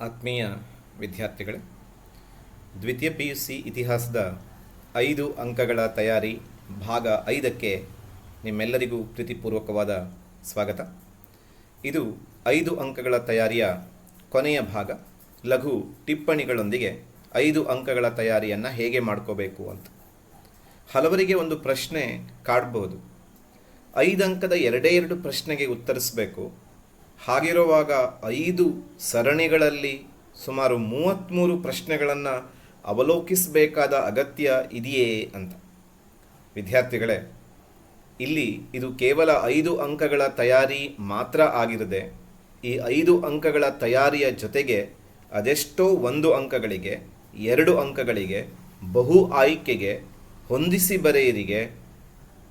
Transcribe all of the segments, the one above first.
ಆತ್ಮೀಯ ವಿದ್ಯಾರ್ಥಿಗಳೇ, ದ್ವಿತೀಯ ಪಿ ಯು ಸಿ ಇತಿಹಾಸದ ಐದು ಅಂಕಗಳ ತಯಾರಿ ಭಾಗ ಐದಕ್ಕೆ ನಿಮ್ಮೆಲ್ಲರಿಗೂ ಪ್ರೀತಿಪೂರ್ವಕವಾದ ಸ್ವಾಗತ. ಇದು ಐದು ಅಂಕಗಳ ತಯಾರಿಯ ಕೊನೆಯ ಭಾಗ. ಲಘು ಟಿಪ್ಪಣಿಗಳೊಂದಿಗೆ ಐದು ಅಂಕಗಳ ತಯಾರಿಯನ್ನು ಹೇಗೆ ಮಾಡ್ಕೋಬೇಕು ಅಂತ. ಹಲವರಿಗೆ ಒಂದು ಪ್ರಶ್ನೆ ಕಾಡ್ಬೋದು. ಐದು ಅಂಕದ ಎರಡೇ ಎರಡು ಪ್ರಶ್ನೆಗೆ ಉತ್ತರಿಸಬೇಕು. ಹಾಗಿರುವಾಗ ಐದು ಸರಣಿಗಳಲ್ಲಿ ಸುಮಾರು ಮೂವತ್ತ್ಮೂರು ಪ್ರಶ್ನೆಗಳನ್ನು ಅವಲೋಕಿಸಬೇಕಾದ ಅಗತ್ಯ ಇದೆಯೇ ಅಂತ. ವಿದ್ಯಾರ್ಥಿಗಳೇ, ಇಲ್ಲಿ ಇದು ಕೇವಲ ಐದು ಅಂಕಗಳ ತಯಾರಿ ಮಾತ್ರ ಆಗಿರದೆ, ಈ ಐದು ಅಂಕಗಳ ತಯಾರಿಯ ಜೊತೆಗೆ ಅದೆಷ್ಟೋ ಒಂದು ಅಂಕಗಳಿಗೆ, ಎರಡು ಅಂಕಗಳಿಗೆ, ಬಹು ಆಯ್ಕೆಗೆ, ಹೊಂದಿಸಿ ಬರೆಯರಿಗೆ,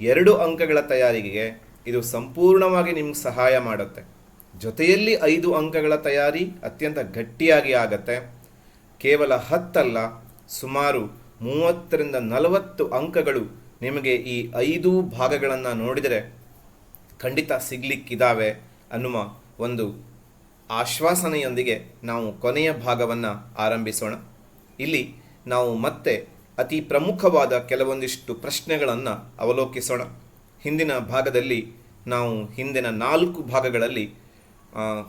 ಎರಡು ಅಂಕಗಳ ತಯಾರಿಗೆ ಇದು ಸಂಪೂರ್ಣವಾಗಿ ನಿಮ್ಗೆ ಸಹಾಯ ಮಾಡುತ್ತೆ. ಜೊತೆಯಲ್ಲಿ ಐದು ಅಂಕಗಳ ತಯಾರಿ ಅತ್ಯಂತ ಗಟ್ಟಿಯಾಗಿ ಆಗತ್ತೆ. ಕೇವಲ ಹತ್ತಲ್ಲ, ಸುಮಾರು ಮೂವತ್ತರಿಂದ ನಲವತ್ತು ಅಂಕಗಳು ನಿಮಗೆ ಈ ಐದು ಭಾಗಗಳನ್ನು ನೋಡಿದರೆ ಖಂಡಿತ ಸಿಗ್ಲಿಕ್ಕಿದ್ದಾವೆ ಅನ್ನುವ ಒಂದು ಆಶ್ವಾಸನೆಯೊಂದಿಗೆ ನಾವು ಕೊನೆಯ ಭಾಗವನ್ನು ಆರಂಭಿಸೋಣ. ಇಲ್ಲಿ ನಾವು ಮತ್ತೆ ಅತಿ ಪ್ರಮುಖವಾದ ಕೆಲವೊಂದಿಷ್ಟು ಪ್ರಶ್ನೆಗಳನ್ನು ಅವಲೋಕಿಸೋಣ. ಹಿಂದಿನ ಭಾಗದಲ್ಲಿ ನಾವು ಹಿಂದಿನ ನಾಲ್ಕು ಭಾಗಗಳಲ್ಲಿ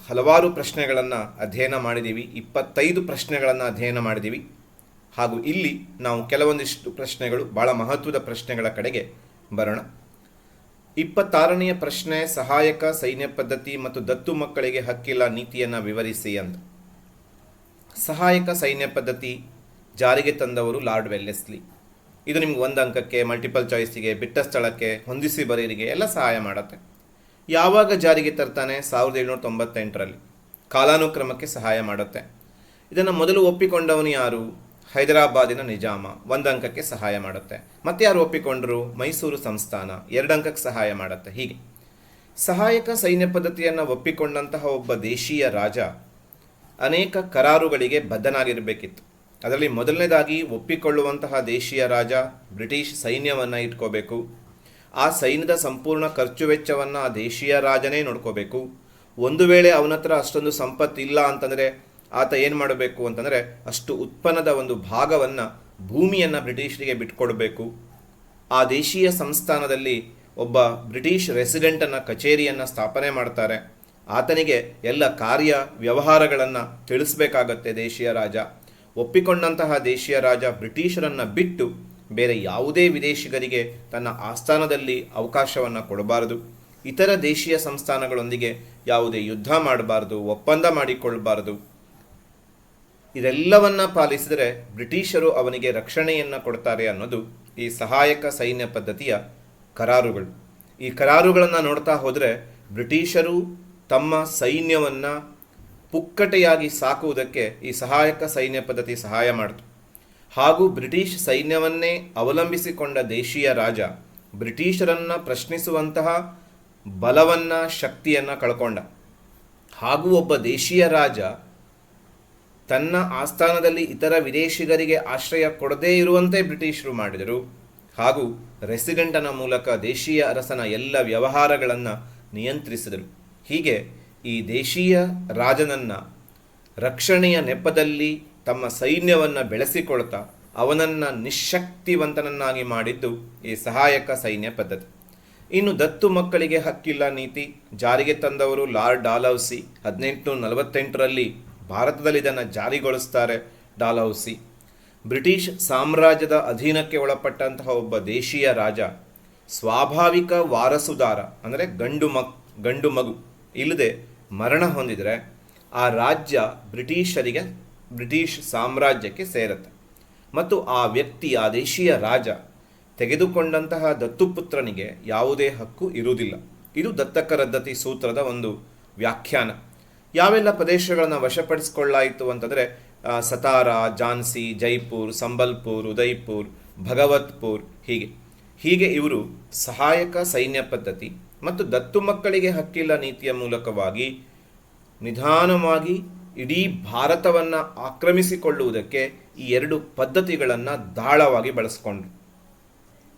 ಹಲವಾರು ಪ್ರಶ್ನೆಗಳನ್ನು ಅಧ್ಯಯನ ಮಾಡಿದ್ದೀವಿ ಇಪ್ಪತ್ತೈದು ಪ್ರಶ್ನೆಗಳನ್ನು ಅಧ್ಯಯನ ಮಾಡಿದ್ದೀವಿ ಹಾಗೂ ಇಲ್ಲಿ ನಾವು ಕೆಲವೊಂದಿಷ್ಟು ಪ್ರಶ್ನೆಗಳು ಭಾಳ ಮಹತ್ವದ ಪ್ರಶ್ನೆಗಳ ಕಡೆಗೆ ಬರೋಣ. ಇಪ್ಪತ್ತಾರನೆಯ ಪ್ರಶ್ನೆ, ಸಹಾಯಕ, ಸೈನ್ಯ ಪದ್ಧತಿ ಮತ್ತು ದತ್ತು ಮಕ್ಕಳಿಗೆ ಹಕ್ಕಿಲ್ಲ ನೀತಿಯನ್ನು ವಿವರಿಸಿ ಅಂತ. ಸಹಾಯಕ, ಸೈನ್ಯ ಪದ್ಧತಿ ಜಾರಿಗೆ ತಂದವರು ಲಾರ್ಡ್ ವೆಲ್ಲೆಸ್ಲಿ. ಇದು ನಿಮ್ಗೆ ಒಂದು ಅಂಕಕ್ಕೆ, ಮಲ್ಟಿಪಲ್ ಚಾಯ್ಸಿಗೆ, ಬಿಟ್ಟ ಸ್ಥಳಕ್ಕೆ, ಹೊಂದಿಸಿ ಬರೆಯರಿಗೆ ಎಲ್ಲ ಸಹಾಯ ಮಾಡುತ್ತೆ. ಯಾವಾಗ ಜಾರಿಗೆ ತರ್ತಾನೆ ಸಾವಿರದ ಏಳ್ನೂರ ತೊಂಬತ್ತೆಂಟರಲ್ಲಿ? ಕಾಲಾನುಕ್ರಮಕ್ಕೆ ಸಹಾಯ ಮಾಡುತ್ತೆ. ಇದನ್ನು ಮೊದಲು ಒಪ್ಪಿಕೊಂಡವನು ಯಾರು? ಹೈದರಾಬಾದಿನ ನಿಜಾಮ ಒಂದು ಅಂಕಕ್ಕೆ ಸಹಾಯ ಮಾಡುತ್ತೆ. ಮತ್ತೆ ಯಾರು ಒಪ್ಪಿಕೊಂಡರು? ಮೈಸೂರು ಸಂಸ್ಥಾನ ಎರಡು ಅಂಕಕ್ಕೆ ಸಹಾಯ ಮಾಡುತ್ತೆ. ಹೀಗೆ. ಸಹಾಯಕ ಸೈನ್ಯ ಪದ್ಧತಿಯನ್ನು ಒಪ್ಪಿಕೊಂಡಂತಹ ಒಬ್ಬ ದೇಶೀಯ ರಾಜ ಅನೇಕ ಕರಾರುಗಳಿಗೆ ಬದ್ಧನಾಗಿರಬೇಕಿತ್ತು. ಅದರಲ್ಲಿ ಮೊದಲನೇದಾಗಿ ಒಪ್ಪಿಕೊಳ್ಳುವಂತಹ ದೇಶೀಯ ರಾಜ ಬ್ರಿಟಿಷ್ ಸೈನ್ಯವನ್ನು ಇಟ್ಕೋಬೇಕು. ಆ ಸೈನ್ಯದ ಸಂಪೂರ್ಣ ಖರ್ಚು ವೆಚ್ಚವನ್ನು ಆ ದೇಶೀಯ ರಾಜನೇ ನೋಡ್ಕೋಬೇಕು. ಒಂದು ವೇಳೆ ಅವನ ಹತ್ರ ಅಷ್ಟೊಂದು ಸಂಪತ್ತು ಇಲ್ಲ ಅಂತಂದರೆ ಆತ ಏನು ಮಾಡಬೇಕು ಅಂತಂದರೆ ಅಷ್ಟು ಉತ್ಪನ್ನದ ಒಂದು ಭಾಗವನ್ನು ಭೂಮಿಯನ್ನು ಬ್ರಿಟಿಷರಿಗೆ ಬಿಟ್ಕೊಡಬೇಕು. ಆ ದೇಶೀಯ ಸಂಸ್ಥಾನದಲ್ಲಿ ಒಬ್ಬ ಬ್ರಿಟಿಷ್ ರೆಸಿಡೆಂಟನ್ನು ಕಚೇರಿಯನ್ನು ಸ್ಥಾಪನೆ ಮಾಡ್ತಾರೆ. ಆತನಿಗೆ ಎಲ್ಲ ಕಾರ್ಯ ವ್ಯವಹಾರಗಳನ್ನು ತಿಳಿಸ್ಬೇಕಾಗತ್ತೆ ದೇಶೀಯ ರಾಜ. ಒಪ್ಪಿಕೊಂಡಂತಹ ದೇಶೀಯ ರಾಜ ಬ್ರಿಟಿಷರನ್ನು ಬಿಟ್ಟು ಬೇರೆ ಯಾವುದೇ ವಿದೇಶಿಗರಿಗೆ ತನ್ನ ಆಸ್ಥಾನದಲ್ಲಿ ಅವಕಾಶವನ್ನು ಕೊಡಬಾರದು. ಇತರ ದೇಶೀಯ ಸಂಸ್ಥಾನಗಳೊಂದಿಗೆ ಯಾವುದೇ ಯುದ್ಧ ಮಾಡಬಾರದು, ಒಪ್ಪಂದ ಮಾಡಿಕೊಳ್ಳಬಾರದು. ಇದೆಲ್ಲವನ್ನ ಪಾಲಿಸಿದರೆ ಬ್ರಿಟಿಷರು ಅವನಿಗೆ ರಕ್ಷಣೆಯನ್ನು ಕೊಡ್ತಾರೆ ಅನ್ನೋದು ಈ ಸಹಾಯಕ ಸೈನ್ಯ ಪದ್ಧತಿಯ ಕರಾರುಗಳು. ಈ ಕರಾರುಗಳನ್ನು ನೋಡ್ತಾ ಹೋದರೆ ಬ್ರಿಟಿಷರು ತಮ್ಮ ಸೈನ್ಯವನ್ನು ಪುಕ್ಕಟೆಯಾಗಿ ಸಾಕುವುದಕ್ಕೆ ಈ ಸಹಾಯಕ ಸೈನ್ಯ ಪದ್ಧತಿ ಸಹಾಯ ಮಾಡಿತು. ಹಾಗೂ ಬ್ರಿಟಿಷ್ ಸೈನ್ಯವನ್ನೇ ಅವಲಂಬಿಸಿಕೊಂಡ ದೇಶೀಯ ರಾಜ, ಬ್ರಿಟಿಷರನ್ನು ಪ್ರಶ್ನಿಸುವಂತಹ ಬಲವನ್ನು ಶಕ್ತಿಯನ್ನು ಕಳ್ಕೊಂಡ. ಹಾಗೂ ಒಬ್ಬ ದೇಶೀಯ ರಾಜ ತನ್ನ ಆಸ್ಥಾನದಲ್ಲಿ ಇತರ ವಿದೇಶಿಗರಿಗೆ ಆಶ್ರಯ ಕೊಡದೇ ಇರುವಂತೆ ಬ್ರಿಟಿಷರು ಮಾಡಿದರು. ಹಾಗೂ ರೆಸಿಡೆಂಟನ ಮೂಲಕ ದೇಶೀಯ ಅರಸನ ಎಲ್ಲ ವ್ಯವಹಾರಗಳನ್ನು ನಿಯಂತ್ರಿಸಿದರು. ಹೀಗೆ ಈ ದೇಶೀಯ ರಾಜನನ್ನ ರಕ್ಷಣೆಯ ನೆಪದಲ್ಲಿ ತಮ್ಮ ಸೈನ್ಯವನ್ನು ಬೆಳೆಸಿಕೊಳ್ತಾ ಅವನನ್ನು ನಿಶಕ್ತಿವಂತನನ್ನಾಗಿ ಮಾಡಿದ್ದು ಈ ಸಹಾಯಕ ಸೈನ್ಯ ಪದ್ಧತಿ. ಇನ್ನು ದತ್ತು ಮಕ್ಕಳಿಗೆ ಹಕ್ಕಿಲ್ಲ ನೀತಿ ಜಾರಿಗೆ ತಂದವರು ಲಾರ್ಡ್ ಡಾಲೌಸಿ ಹದಿನೆಂಟುನೂರ ನಲವತ್ತೆಂಟರಲ್ಲಿ ಭಾರತದಲ್ಲಿ ಇದನ್ನು ಜಾರಿಗೊಳಿಸ್ತಾರೆ ಡಾಲೌಸಿ. ಬ್ರಿಟಿಷ್ ಸಾಮ್ರಾಜ್ಯದ ಅಧೀನಕ್ಕೆ ಒಳಪಟ್ಟಂತಹ ಒಬ್ಬ ದೇಶೀಯ ರಾಜ, ಸ್ವಾಭಾವಿಕ ವಾರಸುದಾರ, ಅಂದರೆ ಗಂಡು ಮಕ್, ಗಂಡು ಮಗು, ಇಲ್ಲದೆ ಮರಣ ಹೊಂದಿದರೆ ಆ ರಾಜ್ಯ ಬ್ರಿಟಿಷರಿಗೆ ಬ್ರಿಟಿಷ್ ಸಾಮ್ರಾಜ್ಯಕ್ಕೆ ಸೇರತ್ತೆ. ಮತ್ತು ಆ ವ್ಯಕ್ತಿ ಆ ದೇಶೀಯ ರಾಜ ತೆಗೆದುಕೊಂಡಂತಹ ದತ್ತುಪುತ್ರನಿಗೆ ಯಾವುದೇ ಹಕ್ಕು ಇರುವುದಿಲ್ಲ. ಇದು ದತ್ತಕ ರದ್ದತಿ ಸೂತ್ರದ ಒಂದು ವ್ಯಾಖ್ಯಾನ. ಯಾವೆಲ್ಲ ಪ್ರದೇಶಗಳನ್ನು ವಶಪಡಿಸಿಕೊಳ್ಳಾಯಿತು ಅಂತಂದರೆ ಸತಾರ ಝಾನ್ಸಿ ಜೈಪುರ್, ಸಂಬಲ್ಪುರ್ ಉದಯ್ಪುರ್ ಭಗವತ್ಪುರ್ ಹೀಗೆ. ಹೀಗೆ ಇವರು ಸಹಾಯಕ ಸೈನ್ಯ ಪದ್ಧತಿ ಮತ್ತು ದತ್ತು ಮಕ್ಕಳಿಗೆ ಹಕ್ಕಿಲ್ಲ ನೀತಿಯ ಮೂಲಕವಾಗಿ ನಿಧಾನವಾಗಿ ಇಡೀ ಭಾರತವನ್ನು ಆಕ್ರಮಿಸಿಕೊಳ್ಳುವುದಕ್ಕೆ ಈ ಎರಡು ಪದ್ಧತಿಗಳನ್ನು ದಾಳವಾಗಿ ಬಳಸ್ಕೊಂಡ್ರು.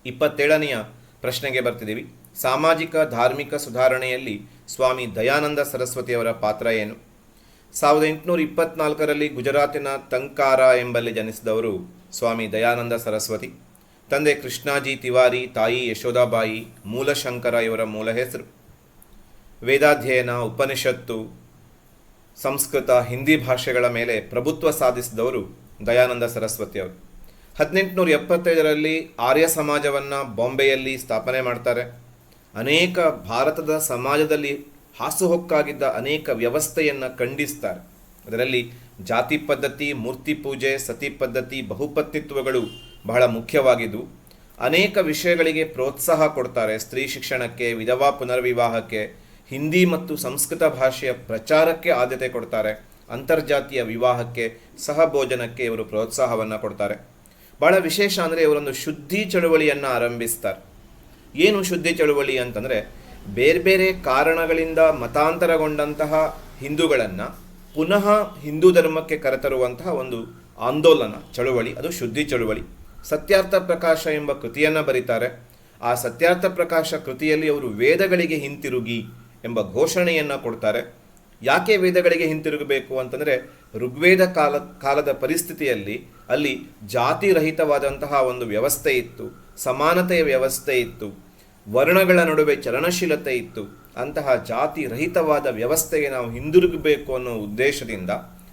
ಇಪ್ಪತ್ತೇಳನೆಯ ಪ್ರಶ್ನೆಗೆ ಬರ್ತಿದ್ದೀವಿ. ಸಾಮಾಜಿಕ, ಧಾರ್ಮಿಕ ಸುಧಾರಣೆಯಲ್ಲಿ ಸ್ವಾಮಿ ದಯಾನಂದ ಸರಸ್ವತಿಯವರ ಪಾತ್ರ ಏನು? ಸಾವಿರದ ಎಂಟುನೂರ ಇಪ್ಪತ್ನಾಲ್ಕರಲ್ಲಿ ಗುಜರಾತಿನ ತಂಕಾರ ಎಂಬಲ್ಲಿ ಜನಿಸಿದವರು ಸ್ವಾಮಿ ದಯಾನಂದ ಸರಸ್ವತಿ. ತಂದೆ ಕೃಷ್ಣಾಜಿ ತಿವಾರಿ, ತಾಯಿ ಯಶೋದಾಬಾಯಿ, ಮೂಲಶಂಕರ ಇವರ ಮೂಲ ಹೆಸರು. ವೇದಾಧ್ಯಯನ, ಉಪನಿಷತ್ತು ಸಂಸ್ಕೃತ, ಹಿಂದಿ ಭಾಷೆಗಳ ಮೇಲೆ ಪ್ರಭುತ್ವ ಸಾಧಿಸಿದವರು ದಯಾನಂದ ಸರಸ್ವತಿ ಅವರು. ಹದಿನೆಂಟುನೂರ ಎಪ್ಪತ್ತೈದರಲ್ಲಿ ಆರ್ಯ ಸಮಾಜವನ್ನು ಬಾಂಬೆಯಲ್ಲಿ ಸ್ಥಾಪನೆ ಮಾಡ್ತಾರೆ. ಅನೇಕ ಭಾರತದ ಸಮಾಜದಲ್ಲಿ ಹಾಸುಹೊಕ್ಕಾಗಿದ್ದ ಅನೇಕ ವ್ಯವಸ್ಥೆಯನ್ನು ಖಂಡಿಸ್ತಾರೆ. ಅದರಲ್ಲಿ ಜಾತಿ ಪದ್ಧತಿ, ಮೂರ್ತಿ ಪೂಜೆ, ಸತಿ ಪದ್ಧತಿ ಬಹುಪತ್ನಿತ್ವಗಳು ಬಹಳ ಮುಖ್ಯವಾಗಿದ್ದು, ಅನೇಕ ವಿಷಯಗಳಿಗೆ ಪ್ರೋತ್ಸಾಹ ಕೊಡ್ತಾರೆ. ಸ್ತ್ರೀ ಶಿಕ್ಷಣಕ್ಕೆ, ವಿಧವಾ ಪುನರ್ವಿವಾಹಕ್ಕೆ ಹಿಂದಿ ಮತ್ತು ಸಂಸ್ಕೃತ ಭಾಷೆಯ ಪ್ರಚಾರಕ್ಕೆ ಆದ್ಯತೆ ಕೊಡ್ತಾರೆ. ಅಂತರ್ಜಾತೀಯ ವಿವಾಹಕ್ಕೆ ಸಹಭೋಜನಕ್ಕೆ ಇವರು ಪ್ರೋತ್ಸಾಹವನ್ನು ಕೊಡ್ತಾರೆ. ಬಹಳ ವಿಶೇಷ ಅಂದರೆ ಇವರೊಂದು ಶುದ್ಧಿ ಚಳುವಳಿಯನ್ನು ಆರಂಭಿಸ್ತಾರೆ. ಏನು ಶುದ್ಧಿ ಚಳುವಳಿ ಅಂತಂದರೆ ಬೇರೆ ಬೇರೆ ಕಾರಣಗಳಿಂದ ಮತಾಂತರಗೊಂಡಂತಹ ಹಿಂದೂಗಳನ್ನು ಪುನಃ ಹಿಂದೂ ಧರ್ಮಕ್ಕೆ ಕರೆತರುವಂತಹ ಒಂದು ಆಂದೋಲನ, ಚಳುವಳಿ. ಅದು ಶುದ್ಧಿ ಚಳುವಳಿ. ಸತ್ಯಾರ್ಥ ಪ್ರಕಾಶ ಎಂಬ ಕೃತಿಯನ್ನು ಬರೀತಾರೆ. ಆ ಸತ್ಯಾರ್ಥ ಪ್ರಕಾಶ ಕೃತಿಯಲ್ಲಿ ಅವರು ವೇದಗಳಿಗೆ ಹಿಂತಿರುಗಿ ಎಂಬ ಘೋಷಣೆಯನ್ನು ಕೊಡ್ತಾರೆ. ಯಾಕೆ ವೇದಗಳಿಗೆ ಹಿಂತಿರುಗಬೇಕು ಅಂತಂದರೆ ಋಗ್ವೇದ ಕಾಲ, ಕಾಲದ ಪರಿಸ್ಥಿತಿಯಲ್ಲಿ ಅಲ್ಲಿ ಜಾತಿ ರಹಿತವಾದಂತಹ ಒಂದು ವ್ಯವಸ್ಥೆ ಇತ್ತು, ಸಮಾನತೆಯ ವ್ಯವಸ್ಥೆ ಇತ್ತು, ವರ್ಣಗಳ ನಡುವೆ ಚಲನಶೀಲತೆ ಇತ್ತು, ಅಂತಹ ಜಾತಿ ರಹಿತವಾದ ವ್ಯವಸ್ಥೆಗೆ ನಾವು ಹಿಂದಿರುಗಬೇಕು ಅನ್ನೋ ಉದ್ದೇಶದಿಂದ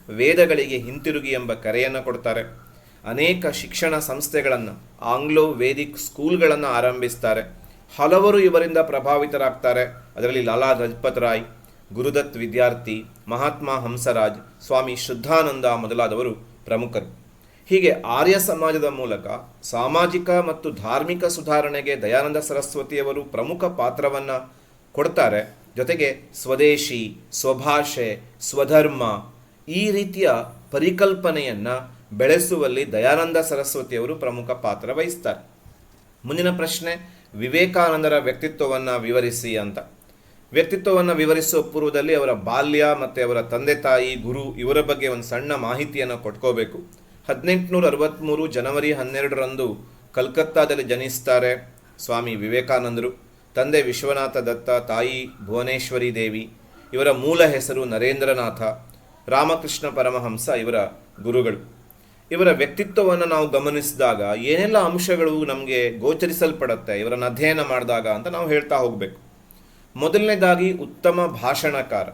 ವೇದಗಳಿಗೆ ಹಿಂತಿರುಗಿ ಎಂಬ ಕರೆಯನ್ನು ಕೊಡ್ತಾರೆ. ಅನೇಕ ಶಿಕ್ಷಣ ಸಂಸ್ಥೆಗಳನ್ನು, ಆಂಗ್ಲೋ ವೇದಿಕ್ ಸ್ಕೂಲ್ಗಳನ್ನು ಆರಂಭಿಸ್ತಾರೆ. ಹಲವರು ಇವರಿಂದ ಪ್ರಭಾವಿತರಾಗ್ತಾರೆ. ಅದರಲ್ಲಿ ಲಾಲಾ ಲಜಪತ್ ರಾಯ್, ಗುರುದತ್ ವಿದ್ಯಾರ್ಥಿ, ಮಹಾತ್ಮ ಹಂಸರಾಜ್, ಸ್ವಾಮಿ ಶುದ್ಧಾನಂದ ಮೊದಲಾದವರು ಪ್ರಮುಖರು. ಹೀಗೆ ಆರ್ಯ ಸಮಾಜದ ಮೂಲಕ ಸಾಮಾಜಿಕ ಮತ್ತು ಧಾರ್ಮಿಕ ಸುಧಾರಣೆಗೆ ದಯಾನಂದ ಸರಸ್ವತಿಯವರು ಪ್ರಮುಖ ಪಾತ್ರವನ್ನು ಕೊಡ್ತಾರೆ. ಜೊತೆಗೆ ಸ್ವದೇಶಿ, ಸ್ವಭಾಷೆ, ಸ್ವಧರ್ಮ ಈ ರೀತಿಯ ಪರಿಕಲ್ಪನೆಯನ್ನು ಬೆಳೆಸುವಲ್ಲಿ ದಯಾನಂದ ಸರಸ್ವತಿಯವರು ಪ್ರಮುಖ ಪಾತ್ರ ವಹಿಸ್ತಾರೆ. ಮುಂದಿನ ಪ್ರಶ್ನೆ ವಿವೇಕಾನಂದರ ವ್ಯಕ್ತಿತ್ವವನ್ನು ವಿವರಿಸಿ ಅಂತ. ವ್ಯಕ್ತಿತ್ವವನ್ನು ವಿವರಿಸುವ ಪೂರ್ವದಲ್ಲಿ ಅವರ ಬಾಲ್ಯ ಮತ್ತು ಅವರ ತಂದೆ ತಾಯಿ, ಗುರು ಇವರ ಬಗ್ಗೆ ಒಂದು ಸಣ್ಣ ಮಾಹಿತಿಯನ್ನು ಕೊಟ್ಕೋಬೇಕು. ಹದಿನೆಂಟುನೂರ ಅರವತ್ತ್ಮೂರು ಜನವರಿ ಹನ್ನೆರಡರಂದು ಕಲ್ಕತ್ತಾದಲ್ಲಿ ಜನಿಸ್ತಾರೆ ಸ್ವಾಮಿ ವಿವೇಕಾನಂದರು. ತಂದೆ ವಿಶ್ವನಾಥ ದತ್ತ, ತಾಯಿ ಭುವನೇಶ್ವರಿ ದೇವಿ, ಇವರ ಮೂಲ ಹೆಸರು ನರೇಂದ್ರನಾಥ, ರಾಮಕೃಷ್ಣ ಪರಮಹಂಸ ಇವರ ಗುರುಗಳು. ಇವರ ವ್ಯಕ್ತಿತ್ವವನ್ನು ನಾವು ಗಮನಿಸಿದಾಗ ಏನೆಲ್ಲ ಅಂಶಗಳು ನಮಗೆ ಗೋಚರಿಸಲ್ಪಡುತ್ತೆ, ಇವರನ್ನು ಅಧ್ಯಯನ ಮಾಡಿದಾಗ ಅಂತ ನಾವು ಹೇಳ್ತಾ ಹೋಗಬೇಕು. ಮೊದಲನೇದಾಗಿ ಉತ್ತಮ ಭಾಷಣಕಾರ.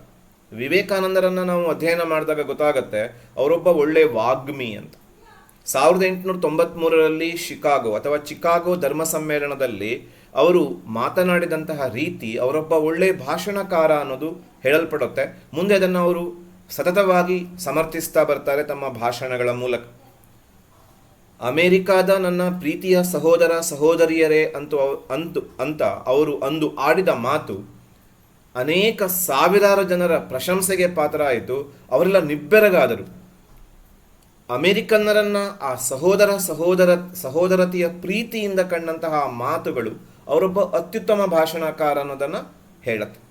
ವಿವೇಕಾನಂದರನ್ನು ನಾವು ಅಧ್ಯಯನ ಮಾಡಿದಾಗ ಗೊತ್ತಾಗುತ್ತೆ, ಅವರೊಬ್ಬ ಒಳ್ಳೆ ವಾಗ್ಮಿ ಅಂತ. ಸಾವಿರದ ಎಂಟುನೂರ ತೊಂಬತ್ತ್ಮೂರರಲ್ಲಿ ಶಿಕಾಗೋ ಅಥವಾ ಚಿಕಾಗೋ ಧರ್ಮ ಸಮ್ಮೇಳನದಲ್ಲಿ ಅವರು ಮಾತನಾಡಿದಂತಹ ರೀತಿ ಅವರೊಬ್ಬ ಒಳ್ಳೆ ಭಾಷಣಕಾರ ಅನ್ನೋದು ಹೇಳಲ್ಪಡುತ್ತೆ. ಮುಂದೆ ಅದನ್ನು ಅವರು ಸತತವಾಗಿ ಸಮರ್ಥಿಸ್ತಾ ಬರ್ತಾರೆ ತಮ್ಮ ಭಾಷಣಗಳ ಮೂಲಕ. ಅಮೇರಿಕಾದ ನನ್ನ ಪ್ರೀತಿಯ ಸಹೋದರ ಸಹೋದರಿಯರೇ ಅಂತ ಅಂತು ಅಂತ ಅವರು ಅಂದು ಆಡಿದ ಮಾತು ಅನೇಕ ಸಾವಿರಾರು ಜನರ ಪ್ರಶಂಸೆಗೆ ಪಾತ್ರ ಆಯಿತು ಅವರೆಲ್ಲ ನಿಬ್ಬೆರಗಾದರು. ಅಮೆರಿಕನ್ನರನ್ನ ಆ ಸಹೋದರ ಸಹೋದರ ಸಹೋದರತೆಯ ಪ್ರೀತಿಯಿಂದ ಕಂಡಂತಹ ಮಾತುಗಳು ಅವರೊಬ್ಬ ಅತ್ಯುತ್ತಮ ಭಾಷಣಕಾರ ಅನ್ನೋದನ್ನು ಹೇಳುತ್ತೆ.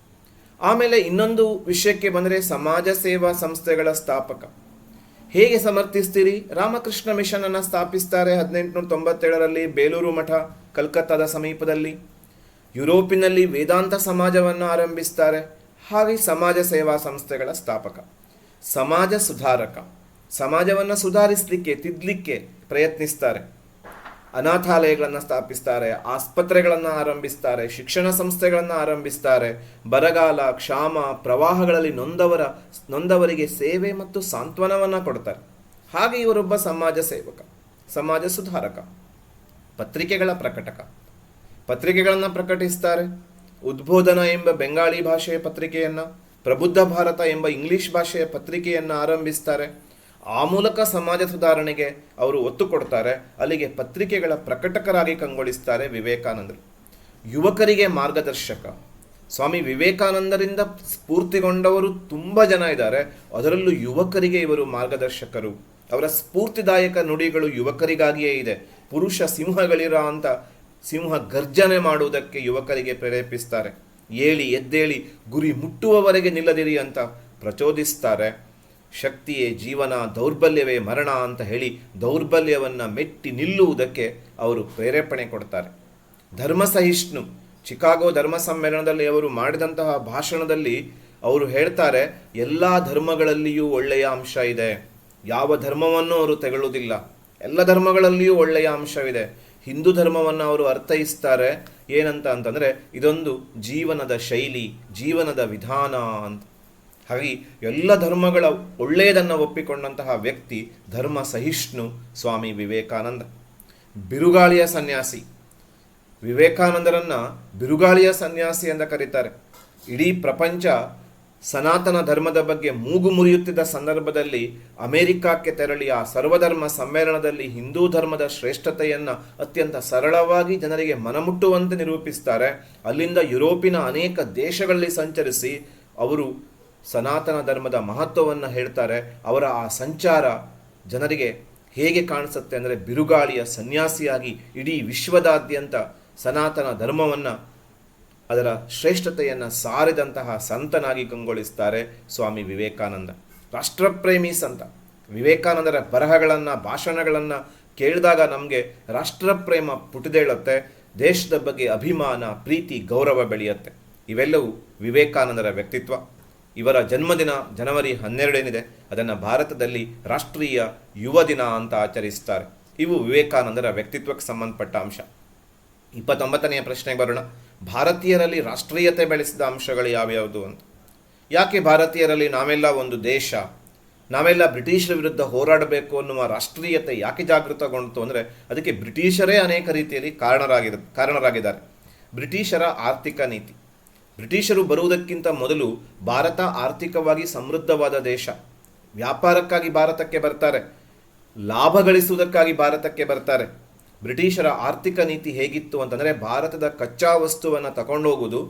ಆಮೇಲೆ ಇನ್ನೊಂದು ವಿಷಯಕ್ಕೆ ಬಂದರೆ ಸಮಾಜ ಸೇವಾ ಸಂಸ್ಥೆಗಳ ಸ್ಥಾಪಕ. ಹೇಗೆ ಸಮರ್ಥಿಸ್ತೀರಿ? ರಾಮಕೃಷ್ಣ ಮಿಷನ್ ಅನ್ನು ಸ್ಥಾಪಿಸ್ತಾರೆ ಹದಿನೆಂಟುನೂರ ತೊಂಬತ್ತೇಳರಲ್ಲಿ ಬೇಲೂರು ಮಠ, ಕಲ್ಕತ್ತಾದ ಸಮೀಪದಲ್ಲಿ. ಯುರೋಪಿನಲ್ಲಿ ವೇದಾಂತ ಸಮಾಜವನ್ನು ಆರಂಭಿಸ್ತಾರೆ. ಹಾಗೆ ಸಮಾಜ ಸೇವಾ ಸಂಸ್ಥೆಗಳ ಸ್ಥಾಪಕ. ಸಮಾಜ ಸುಧಾರಕ. ಸಮಾಜವನ್ನು ಸುಧಾರಿಸಲಿಕ್ಕೆ ತಿದ್ದಲಿಕ್ಕೆ ಪ್ರಯತ್ನಿಸ್ತಾರೆ. ಅನಾಥಾಲಯಗಳನ್ನು ಸ್ಥಾಪಿಸ್ತಾರೆ, ಆಸ್ಪತ್ರೆಗಳನ್ನು ಆರಂಭಿಸ್ತಾರೆ, ಶಿಕ್ಷಣ ಸಂಸ್ಥೆಗಳನ್ನು ಆರಂಭಿಸ್ತಾರೆ. ಬರಗಾಲ, ಕ್ಷಾಮ, ಪ್ರವಾಹಗಳಲ್ಲಿ ನೊಂದವರ, ನೊಂದವರಿಗೆ ಸೇವೆ ಮತ್ತು ಸಾಂತ್ವನವನ್ನು ಕೊಡ್ತಾರೆ. ಹಾಗೆ ಇವರೊಬ್ಬ ಸಮಾಜ ಸೇವಕ, ಸಮಾಜ ಸುಧಾರಕ, ಪತ್ರಿಕೆಗಳ ಪ್ರಕಟಕ. ಪತ್ರಿಕೆಗಳನ್ನು ಪ್ರಕಟಿಸ್ತಾರೆ. ಉದ್ಬೋಧನ ಎಂಬ ಬೆಂಗಾಳಿ ಭಾಷೆಯ ಪತ್ರಿಕೆಯನ್ನು, ಪ್ರಬುದ್ಧ ಭಾರತ ಎಂಬ ಇಂಗ್ಲಿಷ್ ಭಾಷೆಯ ಪತ್ರಿಕೆಯನ್ನು ಆರಂಭಿಸ್ತಾರೆ. ಆ ಮೂಲಕ ಸಮಾಜ ಸುಧಾರಣೆಗೆ ಅವರು ಒತ್ತು ಕೊಡ್ತಾರೆ, ಅಲ್ಲಿಗೆ ಪತ್ರಿಕೆಗಳ ಪ್ರಕಟಕರಾಗಿ ಕಂಗೊಳಿಸ್ತಾರೆ ವಿವೇಕಾನಂದರು. ಯುವಕರಿಗೆ ಮಾರ್ಗದರ್ಶಕ. ಸ್ವಾಮಿ ವಿವೇಕಾನಂದರಿಂದ ಸ್ಫೂರ್ತಿಗೊಂಡವರು ತುಂಬ ಜನ ಇದ್ದಾರೆ. ಅದರಲ್ಲೂ ಯುವಕರಿಗೆ ಇವರು ಮಾರ್ಗದರ್ಶಕರು. ಅವರ ಸ್ಫೂರ್ತಿದಾಯಕ ನುಡಿಗಳು ಯುವಕರಿಗಾಗಿಯೇ ಇದೆ. ಪುರುಷ ಸಿಂಹಗಳಿರ ಅಂತ ಸಿಂಹ ಗರ್ಜನೆ ಮಾಡುವುದಕ್ಕೆ ಯುವಕರಿಗೆ ಪ್ರೇರೇಪಿಸ್ತಾರೆ. ಏಳಿ ಎದ್ದೇಳಿ ಗುರಿ ಮುಟ್ಟುವವರೆಗೆ ನಿಲ್ಲದಿರಿ ಅಂತ ಪ್ರಚೋದಿಸ್ತಾರೆ. ಶಕ್ತಿಯೇ ಜೀವನ, ದೌರ್ಬಲ್ಯವೇ ಮರಣ ಅಂತ ಹೇಳಿ ದೌರ್ಬಲ್ಯವನ್ನು ಮೆಟ್ಟಿ ನಿಲ್ಲುವುದಕ್ಕೆ ಅವರು ಪ್ರೇರೇಪಣೆ ಕೊಡ್ತಾರೆ. ಧರ್ಮ ಸಹಿಷ್ಣು ಚಿಕಾಗೋ ಧರ್ಮ ಸಮ್ಮೇಳನದಲ್ಲಿ ಅವರು ಮಾಡಿದಂತಹ ಭಾಷಣದಲ್ಲಿ ಅವರು ಹೇಳ್ತಾರೆ, ಎಲ್ಲ ಧರ್ಮಗಳಲ್ಲಿಯೂ ಒಳ್ಳೆಯ ಅಂಶ ಇದೆ. ಯಾವ ಧರ್ಮವನ್ನು ಅವರು ತೆಗೊಳ್ಳುವುದಿಲ್ಲ ಎಲ್ಲ ಧರ್ಮಗಳಲ್ಲಿಯೂ ಒಳ್ಳೆಯ ಅಂಶವಿದೆ. ಹಿಂದೂ ಧರ್ಮವನ್ನು ಅವರು ಅರ್ಥೈಸ್ತಾರೆ, ಏನಂತ ಅಂತಂದರೆ ಇದೊಂದು ಜೀವನದ ಶೈಲಿ, ಜೀವನದ ವಿಧಾನ ಅಂತ. ಹಾಗಾಗಿ ಎಲ್ಲ ಧರ್ಮಗಳ ಒಳ್ಳೆಯದನ್ನು ಒಪ್ಪಿಕೊಂಡಂತಹ ವ್ಯಕ್ತಿ ಧರ್ಮ ಸಹಿಷ್ಣು ಸ್ವಾಮಿ ವಿವೇಕಾನಂದ. ಬಿರುಗಾಳಿಯ ಸನ್ಯಾಸಿ. ವಿವೇಕಾನಂದರನ್ನ ಬಿರುಗಾಳಿಯ ಸನ್ಯಾಸಿ ಅಂತ ಕರೀತಾರೆ. ಇಡೀ ಪ್ರಪಂಚ ಸನಾತನ ಧರ್ಮದ ಬಗ್ಗೆ ಮೂಗು ಮುರಿಯುತ್ತಿದ್ದ ಸಂದರ್ಭದಲ್ಲಿ ಅಮೆರಿಕಕ್ಕೆ ತೆರಳಿ ಆ ಸರ್ವಧರ್ಮ ಸಮ್ಮೇಳನದಲ್ಲಿ ಹಿಂದೂ ಧರ್ಮದ ಶ್ರೇಷ್ಠತೆಯನ್ನು ಅತ್ಯಂತ ಸರಳವಾಗಿ ಜನರಿಗೆ ಮನಮುಟ್ಟುವಂತೆ ನಿರೂಪಿಸ್ತಾರೆ. ಅಲ್ಲಿಂದ ಯುರೋಪಿನ ಅನೇಕ ದೇಶಗಳಲ್ಲಿ ಸಂಚರಿಸಿ ಅವರು ಸನಾತನ ಧರ್ಮದ ಮಹತ್ವವನ್ನು ಹೇಳ್ತಾರೆ. ಅವರ ಆ ಸಂಚಾರ ಜನರಿಗೆ ಹೇಗೆ ಕಾಣಿಸುತ್ತೆ ಅಂದರೆ ಬಿರುಗಾಳಿಯ ಸನ್ಯಾಸಿಯಾಗಿ ಇಡೀ ವಿಶ್ವದಾದ್ಯಂತ ಸನಾತನ ಧರ್ಮವನ್ನು ಅದರ ಶ್ರೇಷ್ಠತೆಯನ್ನು ಸಾರಿದಂತಹ ಸಂತನಾಗಿ ಕಂಗೊಳಿಸ್ತಾರೆ ಸ್ವಾಮಿ ವಿವೇಕಾನಂದ. ರಾಷ್ಟ್ರಪ್ರೇಮಿ ಸಂತ. ವಿವೇಕಾನಂದರ ಬರಹಗಳನ್ನು, ಭಾಷಣಗಳನ್ನು ಕೇಳಿದಾಗ ನಮಗೆ ರಾಷ್ಟ್ರಪ್ರೇಮ ಪುಟಿದೇಳುತ್ತೆ, ದೇಶದ ಬಗ್ಗೆ ಅಭಿಮಾನ, ಪ್ರೀತಿ, ಗೌರವ ಬೆಳೆಯುತ್ತೆ. ಇವೆಲ್ಲವೂ ವಿವೇಕಾನಂದರ ವ್ಯಕ್ತಿತ್ವ. ಇವರ ಜನ್ಮದಿನ ಜನವರಿ ಹನ್ನೆರಡೇನಿದೆ, ಅದನ್ನು ಭಾರತದಲ್ಲಿ ರಾಷ್ಟ್ರೀಯ ಯುವ ದಿನ ಅಂತ ಆಚರಿಸ್ತಾರೆ. ಇವು ವಿವೇಕಾನಂದರ ವ್ಯಕ್ತಿತ್ವಕ್ಕೆ ಸಂಬಂಧಪಟ್ಟ ಅಂಶ. ಇಪ್ಪತ್ತೊಂಬತ್ತನೆಯ ಪ್ರಶ್ನೆಗೆ ಬರೋಣ. ಭಾರತೀಯರಲ್ಲಿ ರಾಷ್ಟ್ರೀಯತೆ ಬೆಳೆಸಿದ ಅಂಶಗಳು ಯಾವ್ಯಾವುದು ಅಂತ. ಯಾಕೆ ಭಾರತೀಯರಲ್ಲಿ ನಾವೆಲ್ಲ ಒಂದು ದೇಶ, ನಾವೆಲ್ಲ ಬ್ರಿಟಿಷರ ವಿರುದ್ಧ ಹೋರಾಡಬೇಕು ಅನ್ನುವ ರಾಷ್ಟ್ರೀಯತೆ ಯಾಕೆ ಜಾಗೃತಗೊಂಡಿತು ಅಂದರೆ, ಅದಕ್ಕೆ ಬ್ರಿಟಿಷರೇ ಅನೇಕ ರೀತಿಯಲ್ಲಿ ಕಾರಣರಾಗಿದ ಕಾರಣರಾಗಿದ್ದಾರೆ. ಬ್ರಿಟಿಷರ ಆರ್ಥಿಕ ನೀತಿ. ಬ್ರಿಟಿಷರು ಬರುವುದಕ್ಕಿಂತ ಮೊದಲು ಭಾರತ ಆರ್ಥಿಕವಾಗಿ ಸಮೃದ್ಧವಾದ ದೇಶ. ವ್ಯಾಪಾರಕ್ಕಾಗಿ ಭಾರತಕ್ಕೆ ಬರ್ತಾರೆ. ಲಾಭ ಗಳಿಸುವುದಕ್ಕಾಗಿ ಭಾರತಕ್ಕೆ ಬರ್ತಾರೆ. ಬ್ರಿಟಿಷರ ಆರ್ಥಿಕ ನೀತಿ ಹೇಗಿತ್ತು ಅಂತಂದರೆ ಭಾರತದ ಕಚ್ಚಾ ವಸ್ತುವನ್ನು ತಗೊಂಡೋಗುವುದು,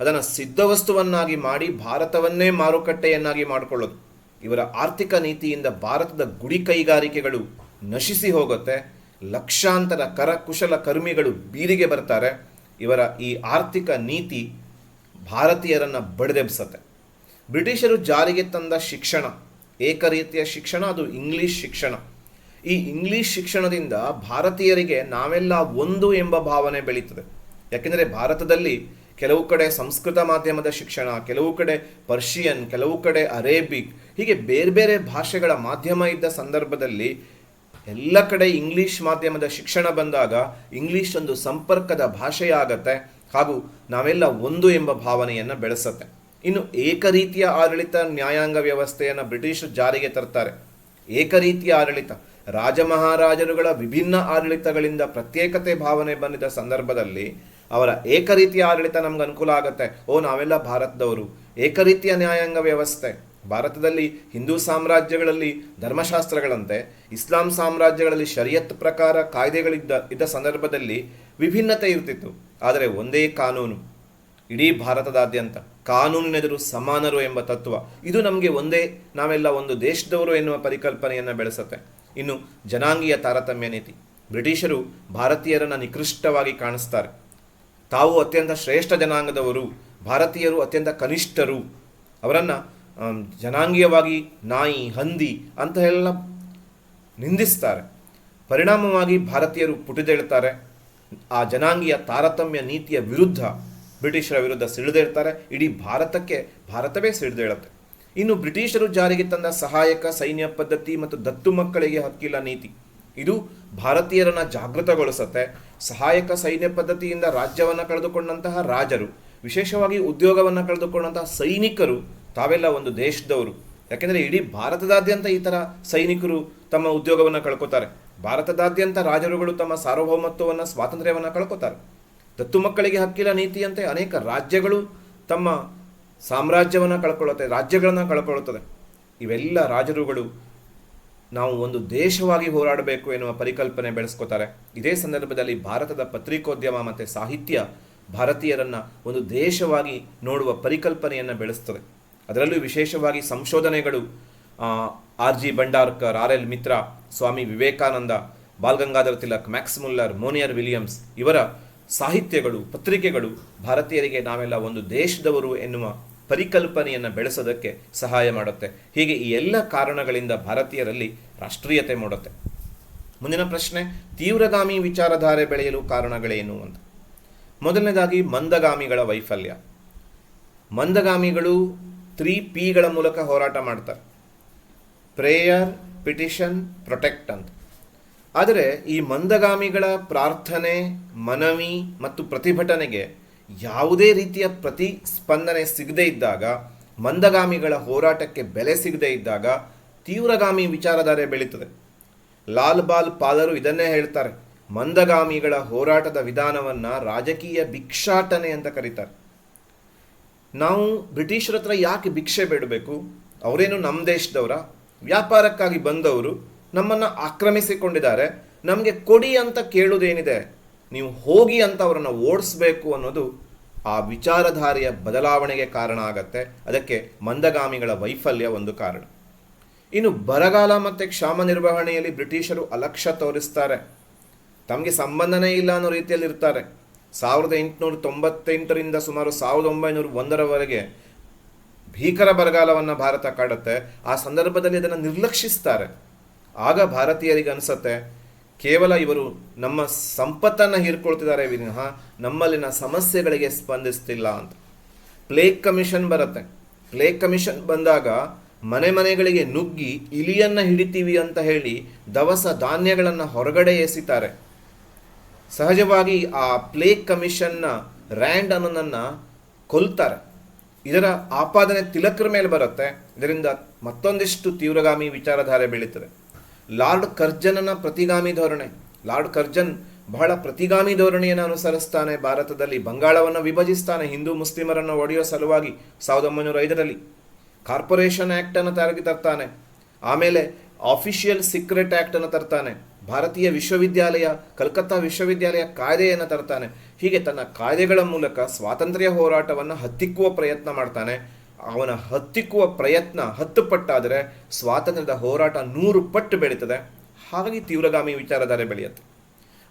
ಅದನ್ನು ಸಿದ್ಧ ವಸ್ತುವನ್ನಾಗಿ ಮಾಡಿ ಭಾರತವನ್ನೇ ಮಾರುಕಟ್ಟೆಯನ್ನಾಗಿ ಮಾಡಿಕೊಳ್ಳೋದು. ಇವರ ಆರ್ಥಿಕ ನೀತಿಯಿಂದ ಭಾರತದ ಗುಡಿ ಕೈಗಾರಿಕೆಗಳು ನಶಿಸಿ ಹೋಗುತ್ತೆ. ಲಕ್ಷಾಂತರ ಕರಕುಶಲ ಕರ್ಮಿಗಳು ಬೀದಿಗೆ ಬರ್ತಾರೆ. ಇವರ ಈ ಆರ್ಥಿಕ ನೀತಿ ಭಾರತೀಯರನ್ನು ಬಡಿದೆಬ್ಸತ್ತೆ. ಬ್ರಿಟಿಷರು ಜಾರಿಗೆ ತಂದ ಶಿಕ್ಷಣ ಏಕರೀತಿಯ ಶಿಕ್ಷಣ, ಅದು ಇಂಗ್ಲಿಷ್ ಶಿಕ್ಷಣ. ಈ ಇಂಗ್ಲಿಷ್ ಶಿಕ್ಷಣದಿಂದ ಭಾರತೀಯರಿಗೆ ನಾವೆಲ್ಲ ಒಂದು ಎಂಬ ಭಾವನೆ ಬೆಳೀತದೆ. ಯಾಕೆಂದರೆ ಭಾರತದಲ್ಲಿ ಕೆಲವು ಕಡೆ ಸಂಸ್ಕೃತ ಮಾಧ್ಯಮದ ಶಿಕ್ಷಣ, ಕೆಲವು ಕಡೆ ಪರ್ಷಿಯನ್, ಕೆಲವು ಕಡೆ ಅರೇಬಿಕ್, ಹೀಗೆ ಬೇರೆ ಬೇರೆ ಭಾಷೆಗಳ ಮಾಧ್ಯಮ ಇದ್ದ ಸಂದರ್ಭದಲ್ಲಿ ಎಲ್ಲ ಕಡೆ ಇಂಗ್ಲಿಷ್ ಮಾಧ್ಯಮದ ಶಿಕ್ಷಣ ಬಂದಾಗ ಇಂಗ್ಲಿಷ್ ಒಂದು ಸಂಪರ್ಕದ ಭಾಷೆಯಾಗತ್ತೆ. ಹಾಗೂ ನಾವೆಲ್ಲ ಒಂದು ಎಂಬ ಭಾವನೆಯನ್ನು ಬೆಳೆಸುತ್ತೆ. ಇನ್ನು ಏಕರೀತಿಯ ಆಡಳಿತ ನ್ಯಾಯಾಂಗ ವ್ಯವಸ್ಥೆಯನ್ನು ಬ್ರಿಟಿಷರು ಜಾರಿಗೆ ತರ್ತಾರೆ. ಏಕರೀತಿಯ ಆಡಳಿತ ರಾಜ ಮಹಾರಾಜರುಗಳ ವಿಭಿನ್ನ ಆಡಳಿತಗಳಿಂದ ಪ್ರತ್ಯೇಕತೆ ಭಾವನೆ ಬಂದಿದ್ದ ಸಂದರ್ಭದಲ್ಲಿ ಅವರ ಏಕರೀತಿಯ ಆಡಳಿತ ನಮ್ಗೆ ಅನುಕೂಲ ಆಗುತ್ತೆ. ಓ, ನಾವೆಲ್ಲ ಭಾರತದವರು. ಏಕರೀತಿಯ ನ್ಯಾಯಾಂಗ ವ್ಯವಸ್ಥೆ. ಭಾರತದಲ್ಲಿ ಹಿಂದೂ ಸಾಮ್ರಾಜ್ಯಗಳಲ್ಲಿ ಧರ್ಮಶಾಸ್ತ್ರಗಳಂತೆ ಇಸ್ಲಾಂ ಸಾಮ್ರಾಜ್ಯಗಳಲ್ಲಿ ಶರಿಯತ್ ಪ್ರಕಾರ ಕಾಯ್ದೆಗಳಿದ್ದ, ಇದ್ದ ಸಂದರ್ಭದಲ್ಲಿ ವಿಭಿನ್ನತೆ ಇರ್ತಿತ್ತು. ಆದರೆ ಒಂದೇ ಕಾನೂನು, ಇಡೀ ಭಾರತದಾದ್ಯಂತ ಕಾನೂನಿನೆದುರು ಸಮಾನರು ಎಂಬ ತತ್ವ, ಇದು ನಮಗೆ ಒಂದೇ, ನಾವೆಲ್ಲ ಒಂದು ದೇಶದವರು ಎನ್ನುವ ಪರಿಕಲ್ಪನೆಯನ್ನು ಬೆಳೆಸುತ್ತೆ. ಇನ್ನು ಜನಾಂಗೀಯ ತಾರತಮ್ಯ ನೀತಿ, ಬ್ರಿಟಿಷರು ಭಾರತೀಯರನ್ನು ನಿಕೃಷ್ಟವಾಗಿ ಕಾಣಿಸ್ತಾರೆ. ತಾವು ಅತ್ಯಂತ ಶ್ರೇಷ್ಠ ಜನಾಂಗದವರು, ಭಾರತೀಯರು ಅತ್ಯಂತ ಕನಿಷ್ಠರು, ಅವರನ್ನು ಜನಾಂಗೀಯವಾಗಿ ನಾಯಿ, ಹಂದಿ ಅಂತ ಎಲ್ಲ ನಿಂದಿಸ್ತಾರೆ. ಪರಿಣಾಮವಾಗಿ ಭಾರತೀಯರು ಪುಟಿದೇಳ್ತಾರೆ ಆ ಜನಾಂಗೀಯ ತಾರತಮ್ಯ ನೀತಿಯ ವಿರುದ್ಧ ಬ್ರಿಟಿಷರ ವಿರುದ್ಧ ಸಿಡಿದೇಳ್ತಾರೆ ಇಡೀ ಭಾರತಕ್ಕೆ, ಭಾರತವೇ ಸಿಡಿದೇಳುತ್ತೆ ಇನ್ನು ಬ್ರಿಟಿಷರು ಜಾರಿಗೆ ತಂದ ಸಹಾಯಕ, ಸೈನ್ಯ ಪದ್ಧತಿ ಮತ್ತು ದತ್ತು ಮಕ್ಕಳಿಗೆ ಹಕ್ಕಿಲ್ಲ ನೀತಿ. ಇದು ಭಾರತೀಯರನ್ನ ಜಾಗೃತಗೊಳಿಸುತ್ತೆ. ಸಹಾಯಕ, ಸೈನ್ಯ ಪದ್ಧತಿಯಿಂದ ರಾಜ್ಯವನ್ನು ಕಳೆದುಕೊಂಡಂತಹ ರಾಜರು, ವಿಶೇಷವಾಗಿ ಉದ್ಯೋಗವನ್ನು ಕಳೆದುಕೊಂಡಂತಹ ಸೈನಿಕರು ತಾವೆಲ್ಲ ಒಂದು ದೇಶದವರು. ಯಾಕೆಂದರೆ ಇಡೀ ಭಾರತದಾದ್ಯಂತ ಈ ಥರ ಸೈನಿಕರು ತಮ್ಮ ಉದ್ಯೋಗವನ್ನು ಕಳ್ಕೊತಾರೆ. ಭಾರತದಾದ್ಯಂತ ರಾಜರುಗಳು ತಮ್ಮ ಸಾರ್ವಭೌಮತ್ವವನ್ನು, ಸ್ವಾತಂತ್ರ್ಯವನ್ನು ಕಳ್ಕೊತಾರೆ. ದತ್ತು ಮಕ್ಕಳಿಗೆ ಹಕ್ಕಿಲ್ಲ ನೀತಿಯಂತೆ ಅನೇಕ ರಾಜ್ಯಗಳು ತಮ್ಮ ಸಾಮ್ರಾಜ್ಯವನ್ನು ಕಳ್ಕೊಳ್ಳುತ್ತೆ, ರಾಜ್ಯಗಳನ್ನು ಕಳ್ಕೊಳ್ಳುತ್ತದೆ. ಇವೆಲ್ಲ ರಾಜರುಗಳು ನಾವು ಒಂದು ದೇಶವಾಗಿ ಹೋರಾಡಬೇಕು ಎನ್ನುವ ಪರಿಕಲ್ಪನೆ ಬೆಳೆಸ್ಕೋತಾರೆ. ಇದೇ ಸಂದರ್ಭದಲ್ಲಿ ಭಾರತದ ಪತ್ರಿಕೋದ್ಯಮ ಮತ್ತು ಸಾಹಿತ್ಯ ಭಾರತೀಯರನ್ನು ಒಂದು ದೇಶವಾಗಿ ನೋಡುವ ಪರಿಕಲ್ಪನೆಯನ್ನು ಬೆಳೆಸ್ತದೆ. ಅದರಲ್ಲೂ ವಿಶೇಷವಾಗಿ ಸಂಶೋಧನೆಗಳು R G Bhandarkar, R L Mitra, Swami Vivekananda Balgangadhar Tilak, Max Muller, Monier Williams ಇವರ ಸಾಹಿತ್ಯಗಳು, ಪತ್ರಿಕೆಗಳು ಭಾರತೀಯರಿಗೆ ನಾವೆಲ್ಲ ಒಂದು ದೇಶದವರು ಎನ್ನುವ ಪರಿಕಲ್ಪನೆಯನ್ನು ಬೆಳೆಸೋದಕ್ಕೆ ಸಹಾಯ ಮಾಡುತ್ತೆ. ಹೀಗೆ ಈ ಎಲ್ಲ ಕಾರಣಗಳಿಂದ ಭಾರತೀಯರಲ್ಲಿ ರಾಷ್ಟ್ರೀಯತೆ ಮೂಡುತ್ತೆ. ಮುಂದಿನ ಪ್ರಶ್ನೆ, ತೀವ್ರಗಾಮಿ ವಿಚಾರಧಾರೆ ಬೆಳೆಯಲು ಕಾರಣಗಳೇನು ಅಂತ. ಮೊದಲನೇದಾಗಿ, ಮಂದಗಾಮಿಗಳ ವೈಫಲ್ಯ. ಮಂದಗಾಮಿಗಳು ತ್ರೀ ಪಿಗಳ ಮೂಲಕ ಹೋರಾಟ ಮಾಡ್ತಾರೆ. ಪ್ರೇಯರ್, ಪಿಟಿಷನ್, ಪ್ರೊಟೆಕ್ಟ್ ಅಂತ. ಆದರೆ ಈ ಮಂದಗಾಮಿಗಳ ಪ್ರಾರ್ಥನೆ, ಮನವಿ ಮತ್ತು ಪ್ರತಿಭಟನೆಗೆ ಯಾವುದೇ ರೀತಿಯ ಪ್ರತಿಸ್ಪಂದನೆ ಸಿಗದೇ ಇದ್ದಾಗ, ಮಂದಗಾಮಿಗಳ ಹೋರಾಟಕ್ಕೆ ಬೆಲೆ ಸಿಗದೇ ಇದ್ದಾಗ ತೀವ್ರಗಾಮಿ ವಿಚಾರಧಾರೆ ಬೆಳೀತದೆ. ಲಾಲ್ ಬಾಲ್ ಪಾಲರು ಇದನ್ನೇ ಹೇಳ್ತಾರೆ, ಮಂದಗಾಮಿಗಳ ಹೋರಾಟದ ವಿಧಾನವನ್ನು ರಾಜಕೀಯ ಭಿಕ್ಷಾಟನೆ ಅಂತ ಕರೀತಾರೆ. ನಾವು ಬ್ರಿಟಿಷರ ಹತ್ರ ಯಾಕೆ ಭಿಕ್ಷೆ ಬೇಡಬೇಕು? ಅವರೇನು ನಮ್ಮ ದೇಶದವರ? ವ್ಯಾಪಾರಕ್ಕಾಗಿ ಬಂದವರು ನಮ್ಮನ್ನು ಆಕ್ರಮಿಸಿಕೊಂಡಿದ್ದಾರೆ. ನಮಗೆ ಕೊಡಿ ಅಂತ ಕೇಳುವುದೇನಿದೆ? ನೀವು ಹೋಗಿ ಅಂತ ಅವರನ್ನು ಓಡಿಸ್ಬೇಕು ಅನ್ನೋದು ಆ ವಿಚಾರಧಾರೆಯ ಬದಲಾವಣೆಗೆ ಕಾರಣ ಆಗತ್ತೆ. ಅದಕ್ಕೆ ಮಂದಗಾಮಿಗಳ ವೈಫಲ್ಯ ಒಂದು ಕಾರಣ. ಇನ್ನು ಬರಗಾಲ ಮತ್ತು ಕ್ಷಾಮ ನಿರ್ವಹಣೆಯಲ್ಲಿ ಬ್ರಿಟಿಷರು ಅಲಕ್ಷ್ಯ ತೋರಿಸ್ತಾರೆ. ತಮಗೆ ಸಂಬಂಧನೇ ಇಲ್ಲ ಅನ್ನೋ ರೀತಿಯಲ್ಲಿ ಇರ್ತಾರೆ ಸಾವಿರದ ಎಂಟುನೂರ ತೊಂಬತ್ತೆಂಟರಿಂದ ಸುಮಾರು ಸಾವಿರದ ಒಂಬೈನೂರ ಒಂದರವರೆಗೆ ಭೀಕರ ಬರಗಾಲವನ್ನು ಭಾರತ ಕಾಡುತ್ತೆ. ಆ ಸಂದರ್ಭದಲ್ಲಿ ಅದನ್ನು ನಿರ್ಲಕ್ಷಿಸ್ತಾರೆ. ಆಗ ಭಾರತೀಯರಿಗೆ ಅನಿಸುತ್ತೆ, ಕೇವಲ ಇವರು ನಮ್ಮ ಸಂಪತ್ತನ್ನು ಹೀರ್ಕೊಳ್ತಿದ್ದಾರೆ ವಿನಃ ನಮ್ಮಲ್ಲಿನ ಸಮಸ್ಯೆಗಳಿಗೆ ಸ್ಪಂದಿಸ್ತಿಲ್ಲ ಅಂತ. ಪ್ಲೇಗ್ ಕಮಿಷನ್ ಬರುತ್ತೆ. ಪ್ಲೇಗ್ ಕಮಿಷನ್ ಬಂದಾಗ ಮನೆ ಮನೆಗಳಿಗೆ ನುಗ್ಗಿ ಇಲಿಯನ್ನ ಹಿಡಿತೀವಿ ಅಂತ ಹೇಳಿ ದವಸ ಧಾನ್ಯಗಳನ್ನು ಹೊರಗಡೆ ಎಸಿತಾರೆ. ಸಹಜವಾಗಿ ಆ ಪ್ಲೇಗ್ ಕಮಿಷನ್ನ ರ್ಯಾಂಡ್ ಅನ್ನೋನನ್ನು ಕೊಲ್ತಾರೆ. ಇದರ ಆಪಾದನೆ ತಿಲಕರ ಮೇಲೆ ಬರುತ್ತೆ. ಇದರಿಂದ ಮತ್ತೊಂದಿಷ್ಟು ತೀವ್ರಗಾಮಿ ವಿಚಾರಧಾರೆ ಬೆಳೀತದೆ ಲಾರ್ಡ್ ಕರ್ಜನನ ಪ್ರತಿಗಾಮಿ ಧೋರಣೆ. ಲಾರ್ಡ್ ಕರ್ಜನ್ ಬಹಳ ಪ್ರತಿಗಾಮಿ ಧೋರಣೆಯನ್ನು ಅನುಸರಿಸ್ತಾನೆ. ಭಾರತದಲ್ಲಿ ಬಂಗಾಳವನ್ನು ವಿಭಜಿಸ್ತಾನೆ. ಹಿಂದೂ ಮುಸ್ಲಿಮರನ್ನು ಒಡೆಯೋ ಸಲುವಾಗಿ ಸಾವಿರದ ಒಂಬೈನೂರ ಐದರಲ್ಲಿ ಕಾರ್ಪೊರೇಷನ್ ಆ್ಯಕ್ಟನ್ನು ತರಗಿ ತರ್ತಾನೆ. ಆಮೇಲೆ ಆಫಿಷಿಯಲ್ ಸೀಕ್ರೆಟ್ ಆ್ಯಕ್ಟನ್ನು ತರ್ತಾನೆ. ಭಾರತೀಯ ವಿಶ್ವವಿದ್ಯಾಲಯ, ಕಲ್ಕತ್ತಾ ವಿಶ್ವವಿದ್ಯಾಲಯ ಕಾಯ್ದೆಯನ್ನು ತರ್ತಾನೆ. ಹೀಗೆ ತನ್ನ ಕಾಯ್ದೆಗಳ ಮೂಲಕ ಸ್ವಾತಂತ್ರ್ಯ ಹೋರಾಟವನ್ನು ಹತ್ತಿಕ್ಕುವ ಪ್ರಯತ್ನ ಮಾಡ್ತಾನೆ. ಅವನ ಹತ್ತಿಕ್ಕುವ ಪ್ರಯತ್ನ ಹತ್ತು ಪಟ್ಟಾದರೆ ಸ್ವಾತಂತ್ರ್ಯದ ಹೋರಾಟ ನೂರು ಪಟ್ಟು ಬೆಳೀತದೆ. ಹಾಗಾಗಿ ತೀವ್ರಗಾಮಿ ವಿಚಾರಧಾರೆ ಬೆಳೆಯುತ್ತೆ.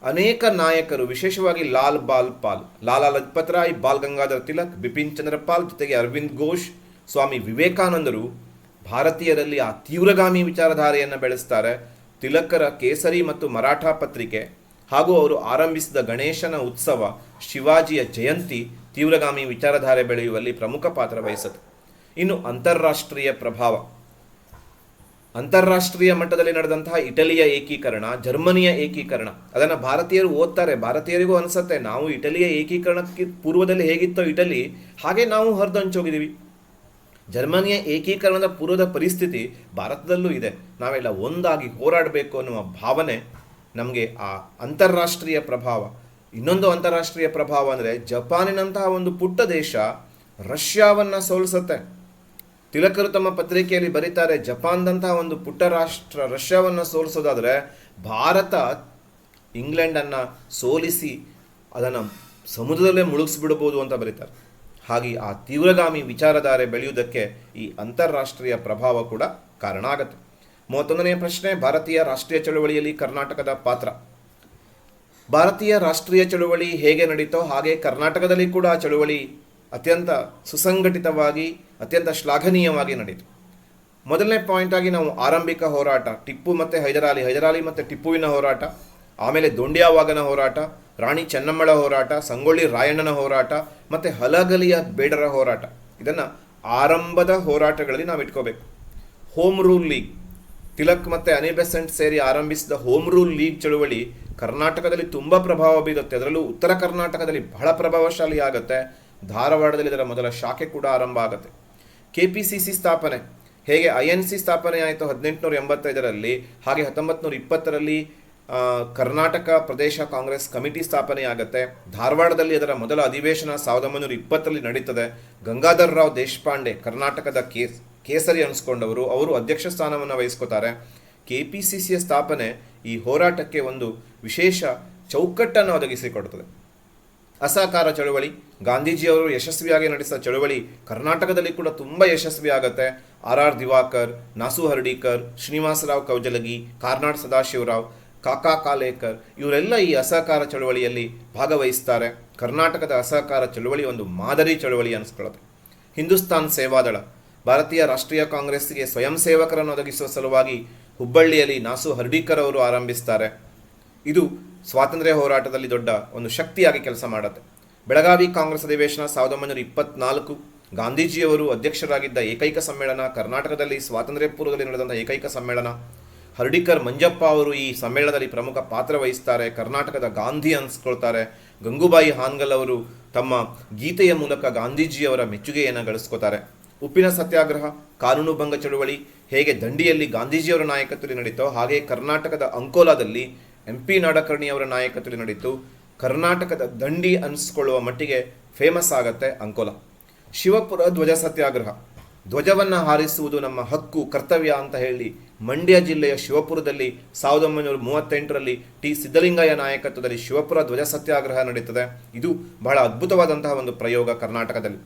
ಅನೇಕ ನಾಯಕರು, ವಿಶೇಷವಾಗಿ ಲಾಲ್ ಬಾಲ್ ಪಾಲ್, ಲಾಲಾ ಲಜಪತ್ ರಾಯ್, ಬಾಲ್ ಗಂಗಾಧರ್ ತಿಲಕ್, ಬಿಪಿನ್ ಚಂದ್ರ ಪಾಲ್ ಜೊತೆಗೆ ಅರವಿಂದ್ ಘೋಷ್, ಸ್ವಾಮಿ ವಿವೇಕಾನಂದರು ಭಾರತೀಯರಲ್ಲಿ ಆ ತೀವ್ರಗಾಮಿ ವಿಚಾರಧಾರೆಯನ್ನು ಬೆಳೆಸ್ತಾರೆ. ತಿಲಕರ ಕೇಸರಿ ಮತ್ತು ಮರಾಠ ಪತ್ರಿಕೆ ಹಾಗೂ ಅವರು ಆರಂಭಿಸಿದ ಗಣೇಶನ ಉತ್ಸವ ಶಿವಾಜಿಯ ಜಯಂತಿ ತೀವ್ರಗಾಮಿ ವಿಚಾರಧಾರೆ ಬೆಳೆಯುವಲ್ಲಿ ಪ್ರಮುಖ ಪಾತ್ರ ವಹಿಸಿತು. ಇನ್ನು ಅಂತಾರಾಷ್ಟ್ರೀಯ ಪ್ರಭಾವ. ಅಂತಾರಾಷ್ಟ್ರೀಯ ಮಟ್ಟದಲ್ಲಿ ನಡೆದಂತಹ ಇಟಲಿಯ ಏಕೀಕರಣ, ಜರ್ಮನಿಯ ಏಕೀಕರಣ, ಅದನ್ನು ಭಾರತೀಯರು ಓದ್ತಾರೆ. ಭಾರತೀಯರಿಗೂ ಅನಿಸುತ್ತೆ, ನಾವು ಇಟಲಿಯ ಏಕೀಕರಣಕ್ಕೆ ಪೂರ್ವದಲ್ಲಿ ಹೇಗಿತ್ತೋ ಇಟಲಿ, ಹಾಗೆ ನಾವು ಹರಿದಂಚೋಗಿದ್ದೀವಿ. ಜರ್ಮನಿಯ ಏಕೀಕರಣದ ಪೂರ್ವದ ಪರಿಸ್ಥಿತಿ ಭಾರತದಲ್ಲೂ ಇದೆ. ನಾವೆಲ್ಲ ಒಂದಾಗಿ ಹೋರಾಡಬೇಕು ಅನ್ನುವ ಭಾವನೆ ನಮಗೆ ಆ ಅಂತಾರಾಷ್ಟ್ರೀಯ ಪ್ರಭಾವ. ಇನ್ನೊಂದು ಅಂತಾರಾಷ್ಟ್ರೀಯ ಪ್ರಭಾವ ಅಂದರೆ ಜಪಾನಿನಂತಹ ಒಂದು ಪುಟ್ಟ ದೇಶ ರಷ್ಯಾವನ್ನು ಸೋಲಿಸುತ್ತೆ. ತಿಲಕರು ತಮ್ಮ ಪತ್ರಿಕೆಯಲ್ಲಿ ಬರೀತಾರೆ, ಜಪಾನ್ದಂತಹ ಒಂದು ಪುಟ್ಟ ರಾಷ್ಟ್ರ ರಷ್ಯಾವನ್ನು ಸೋಲಿಸೋದಾದರೆ ಭಾರತ ಇಂಗ್ಲೆಂಡನ್ನು ಸೋಲಿಸಿ ಅದನ್ನು ಸಮುದ್ರದಲ್ಲೇ ಮುಳುಗಿಸ್ಬಿಡ್ಬೋದು ಅಂತ ಬರೀತಾರೆ. ಹಾಗೆ ಆ ತೀವ್ರಗಾಮಿ ವಿಚಾರಧಾರೆ ಬೆಳೆಯುವುದಕ್ಕೆ ಈ ಅಂತಾರಾಷ್ಟ್ರೀಯ ಪ್ರಭಾವ ಕೂಡ ಕಾರಣ ಆಗುತ್ತೆ. ಮೂವತ್ತೊಂದನೆಯ ಪ್ರಶ್ನೆ, ಭಾರತೀಯ ರಾಷ್ಟ್ರೀಯ ಚಳುವಳಿಯಲ್ಲಿ ಕರ್ನಾಟಕದ ಪಾತ್ರ. ಭಾರತೀಯ ರಾಷ್ಟ್ರೀಯ ಚಳುವಳಿ ಹೇಗೆ ನಡೀತೋ ಹಾಗೆ ಕರ್ನಾಟಕದಲ್ಲಿ ಕೂಡ ಆ ಚಳುವಳಿ ಅತ್ಯಂತ ಸುಸಂಘಟಿತವಾಗಿ, ಅತ್ಯಂತ ಶ್ಲಾಘನೀಯವಾಗಿ ನಡೀತು. ಮೊದಲನೇ ಪಾಯಿಂಟ್ ಆಗಿ ನಾವು ಆರಂಭಿಕ ಹೋರಾಟ, ಟಿಪ್ಪು ಮತ್ತು ಹೈದರಾಲಿ ಹೈದರಾಲಿ ಮತ್ತು ಟಿಪ್ಪುವಿನ ಹೋರಾಟ, ಆಮೇಲೆ ದೊಂಡಿಯಾವಾಗನ ಹೋರಾಟ ರಾಣಿ ಚೆನ್ನಮ್ಮಳ ಹೋರಾಟ, ಸಂಗೊಳ್ಳಿ ರಾಯಣ್ಣನ ಹೋರಾಟ, ಮತ್ತು ಹಲಗಲಿಯ ಬೇಡರ ಹೋರಾಟ. ಇದನ್ನು ಆರಂಭದ ಹೋರಾಟಗಳಲ್ಲಿ ನಾವು ಇಟ್ಕೋಬೇಕು. ಹೋಮ್ ರೂಲ್ ಲೀಗ್ ತಿಲಕ್ ಮತ್ತು ಅನಿಬೆಸೆಂಟ್ ಸೇರಿ ಆರಂಭಿಸಿದ ಹೋಮ್ ರೂಲ್ ಲೀಗ್ ಚಳುವಳಿ ಕರ್ನಾಟಕದಲ್ಲಿ ತುಂಬ ಪ್ರಭಾವ ಬೀರುತ್ತೆ. ಅದರಲ್ಲೂ ಉತ್ತರ ಕರ್ನಾಟಕದಲ್ಲಿ ಬಹಳ ಪ್ರಭಾವಶಾಲಿ ಆಗುತ್ತೆ. ಧಾರವಾಡದಲ್ಲಿ ಇದರ ಮೊದಲ ಶಾಖೆ ಕೂಡ ಆರಂಭ ಆಗುತ್ತೆ. ಕೆ ಪಿ ಸಿ ಸಿ ಸ್ಥಾಪನೆ. ಹೇಗೆ ಐ ಎನ್ ಸಿ ಸ್ಥಾಪನೆ ಆಯಿತು ಹದಿನೆಂಟುನೂರ ಎಂಬತ್ತೈದರಲ್ಲಿ, ಹಾಗೆ ಹತ್ತೊಂಬತ್ತು ನೂರ ಇಪ್ಪತ್ತರಲ್ಲಿ ಕರ್ನಾಟಕ ಪ್ರದೇಶ ಕಾಂಗ್ರೆಸ್ ಕಮಿಟಿ ಸ್ಥಾಪನೆ ಆಗುತ್ತೆ ಧಾರವಾಡದಲ್ಲಿ ಅದರ ಮೊದಲ ಅಧಿವೇಶನ ಸಾವಿರದ ಒಂಬೈನೂರ ಇಪ್ಪತ್ತರಲ್ಲಿ ನಡೀತದೆ. ಗಂಗಾಧರ್ ರಾವ್ ದೇಶಪಾಂಡೆ ಕರ್ನಾಟಕದ ಕೇಸ್ ಕೇಸರಿ ಅನಿಸ್ಕೊಂಡವರು, ಅವರು ಅಧ್ಯಕ್ಷ ಸ್ಥಾನವನ್ನು ವಹಿಸ್ಕೋತಾರೆ. ಕೆ ಪಿ ಸಿ ಸಿಯ ಸ್ಥಾಪನೆ ಈ ಹೋರಾಟಕ್ಕೆ ಒಂದು ವಿಶೇಷ ಚೌಕಟ್ಟನ್ನು ಒದಗಿಸಿಕೊಡುತ್ತದೆ ಅಸಹಕಾರ ಚಳುವಳಿ, ಗಾಂಧೀಜಿಯವರು ಯಶಸ್ವಿಯಾಗಿ ನಡೆಸಿದ ಚಳುವಳಿ ಕರ್ನಾಟಕದಲ್ಲಿ ಕೂಡ ತುಂಬ ಯಶಸ್ವಿ ಆಗುತ್ತೆ. ಆರ್ ಆರ್ ದಿವಾಕರ್, ನಾಸು ಹರ್ಡೀಕರ್, ಶ್ರೀನಿವಾಸರಾವ್ ಕೌಜಲಗಿ, ಕಾರ್ನಾಡ್ ಸದಾಶಿವರಾವ್ ಕಾಕಾ ಕಾಲೇಕರ್ ಇವರೆಲ್ಲ ಈ ಅಸಹಕಾರ ಚಳುವಳಿಯಲ್ಲಿ ಭಾಗವಹಿಸ್ತಾರೆ. ಕರ್ನಾಟಕದ ಅಸಹಕಾರ ಚಳುವಳಿ ಒಂದು ಮಾದರಿ ಚಳುವಳಿ ಅನಿಸ್ಕೊಳ್ಳುತ್ತೆ ಹಿಂದೂಸ್ತಾನ್ ಸೇವಾದಳ, ಭಾರತೀಯ ರಾಷ್ಟ್ರೀಯ ಕಾಂಗ್ರೆಸ್ಗೆ ಸ್ವಯಂ ಸೇವಕರನ್ನು ಒದಗಿಸುವ ಸಲುವಾಗಿ ಹುಬ್ಬಳ್ಳಿಯಲ್ಲಿ ನಾಸು ಹರ್ಡೀಕರ್ ಅವರು ಆರಂಭಿಸ್ತಾರೆ. ಇದು ಸ್ವಾತಂತ್ರ್ಯ ಹೋರಾಟದಲ್ಲಿ ದೊಡ್ಡ ಒಂದು ಶಕ್ತಿಯಾಗಿ ಕೆಲಸ ಮಾಡುತ್ತೆ. ಬೆಳಗಾವಿ ಕಾಂಗ್ರೆಸ್ ಅಧಿವೇಶನ ಸಾವಿರದ ಒಂಬೈನೂರ ಇಪ್ಪತ್ನಾಲ್ಕು, ಗಾಂಧೀಜಿಯವರು ಅಧ್ಯಕ್ಷರಾಗಿದ್ದ ಏಕೈಕ ಸಮ್ಮೇಳನ, ಕರ್ನಾಟಕದಲ್ಲಿ ಸ್ವಾತಂತ್ರ್ಯ ಪೂರ್ವದಲ್ಲಿ ನಡೆದಂಥ ಏಕೈಕ ಸಮ್ಮೇಳನ ಹರ್ಡಿಕರ್ ಮಂಜಪ್ಪ ಅವರು ಈ ಸಮ್ಮೇಳನದಲ್ಲಿ ಪ್ರಮುಖ ಪಾತ್ರ ವಹಿಸ್ತಾರೆ. ಕರ್ನಾಟಕದ ಗಾಂಧಿ ಅನ್ಸ್ಕೊಳ್ತಾರೆ. ಗಂಗೂಬಾಯಿ ಹಾನ್ಗಲ್ ಅವರು ತಮ್ಮ ಗೀತೆಯ ಮೂಲಕ ಗಾಂಧೀಜಿಯವರ ಮೆಚ್ಚುಗೆಯನ್ನು ಗಳಿಸ್ಕೋತಾರೆ. ಉಪ್ಪಿನ ಸತ್ಯಾಗ್ರಹ, ಕಾನೂನು ಭಂಗ ಚಳುವಳಿ, ಹೇಗೆ ದಂಡಿಯಲ್ಲಿ ಗಾಂಧೀಜಿಯವರ ನಾಯಕತ್ವದಲ್ಲಿ ನಡೀತೋ ಹಾಗೆ ಕರ್ನಾಟಕದ ಅಂಕೋಲಾದಲ್ಲಿ ಎಂ ಪಿ ನಾಡಕರ್ಣಿಯವರ ನಾಯಕತ್ವದಲ್ಲಿ ನಡೀತು. ಕರ್ನಾಟಕದ ದಂಡಿ ಅನಿಸ್ಕೊಳ್ಳುವ ಮಟ್ಟಿಗೆ ಫೇಮಸ್ ಆಗತ್ತೆ ಅಂಕೋಲ. ಶಿವಪುರ ಧ್ವಜ ಸತ್ಯಾಗ್ರಹ. ಧ್ವಜವನ್ನು ಹಾರಿಸುವುದು ನಮ್ಮ ಹಕ್ಕು, ಕರ್ತವ್ಯ ಅಂತ ಹೇಳಿ ಮಂಡ್ಯ ಜಿಲ್ಲೆಯ ಶಿವಪುರದಲ್ಲಿ ಸಾವಿರದ ಒಂಬೈನೂರ ಮೂವತ್ತೆಂಟರಲ್ಲಿ ಟಿ. ಸಿದ್ದಲಿಂಗಯ್ಯ ನಾಯಕತ್ವದಲ್ಲಿ ಶಿವಪುರ ಧ್ವಜ ಸತ್ಯಾಗ್ರಹ ನಡೀತದೆ. ಇದು ಬಹಳ ಅದ್ಭುತವಾದಂತಹ ಒಂದು ಪ್ರಯೋಗ ಕರ್ನಾಟಕದಲ್ಲಿ.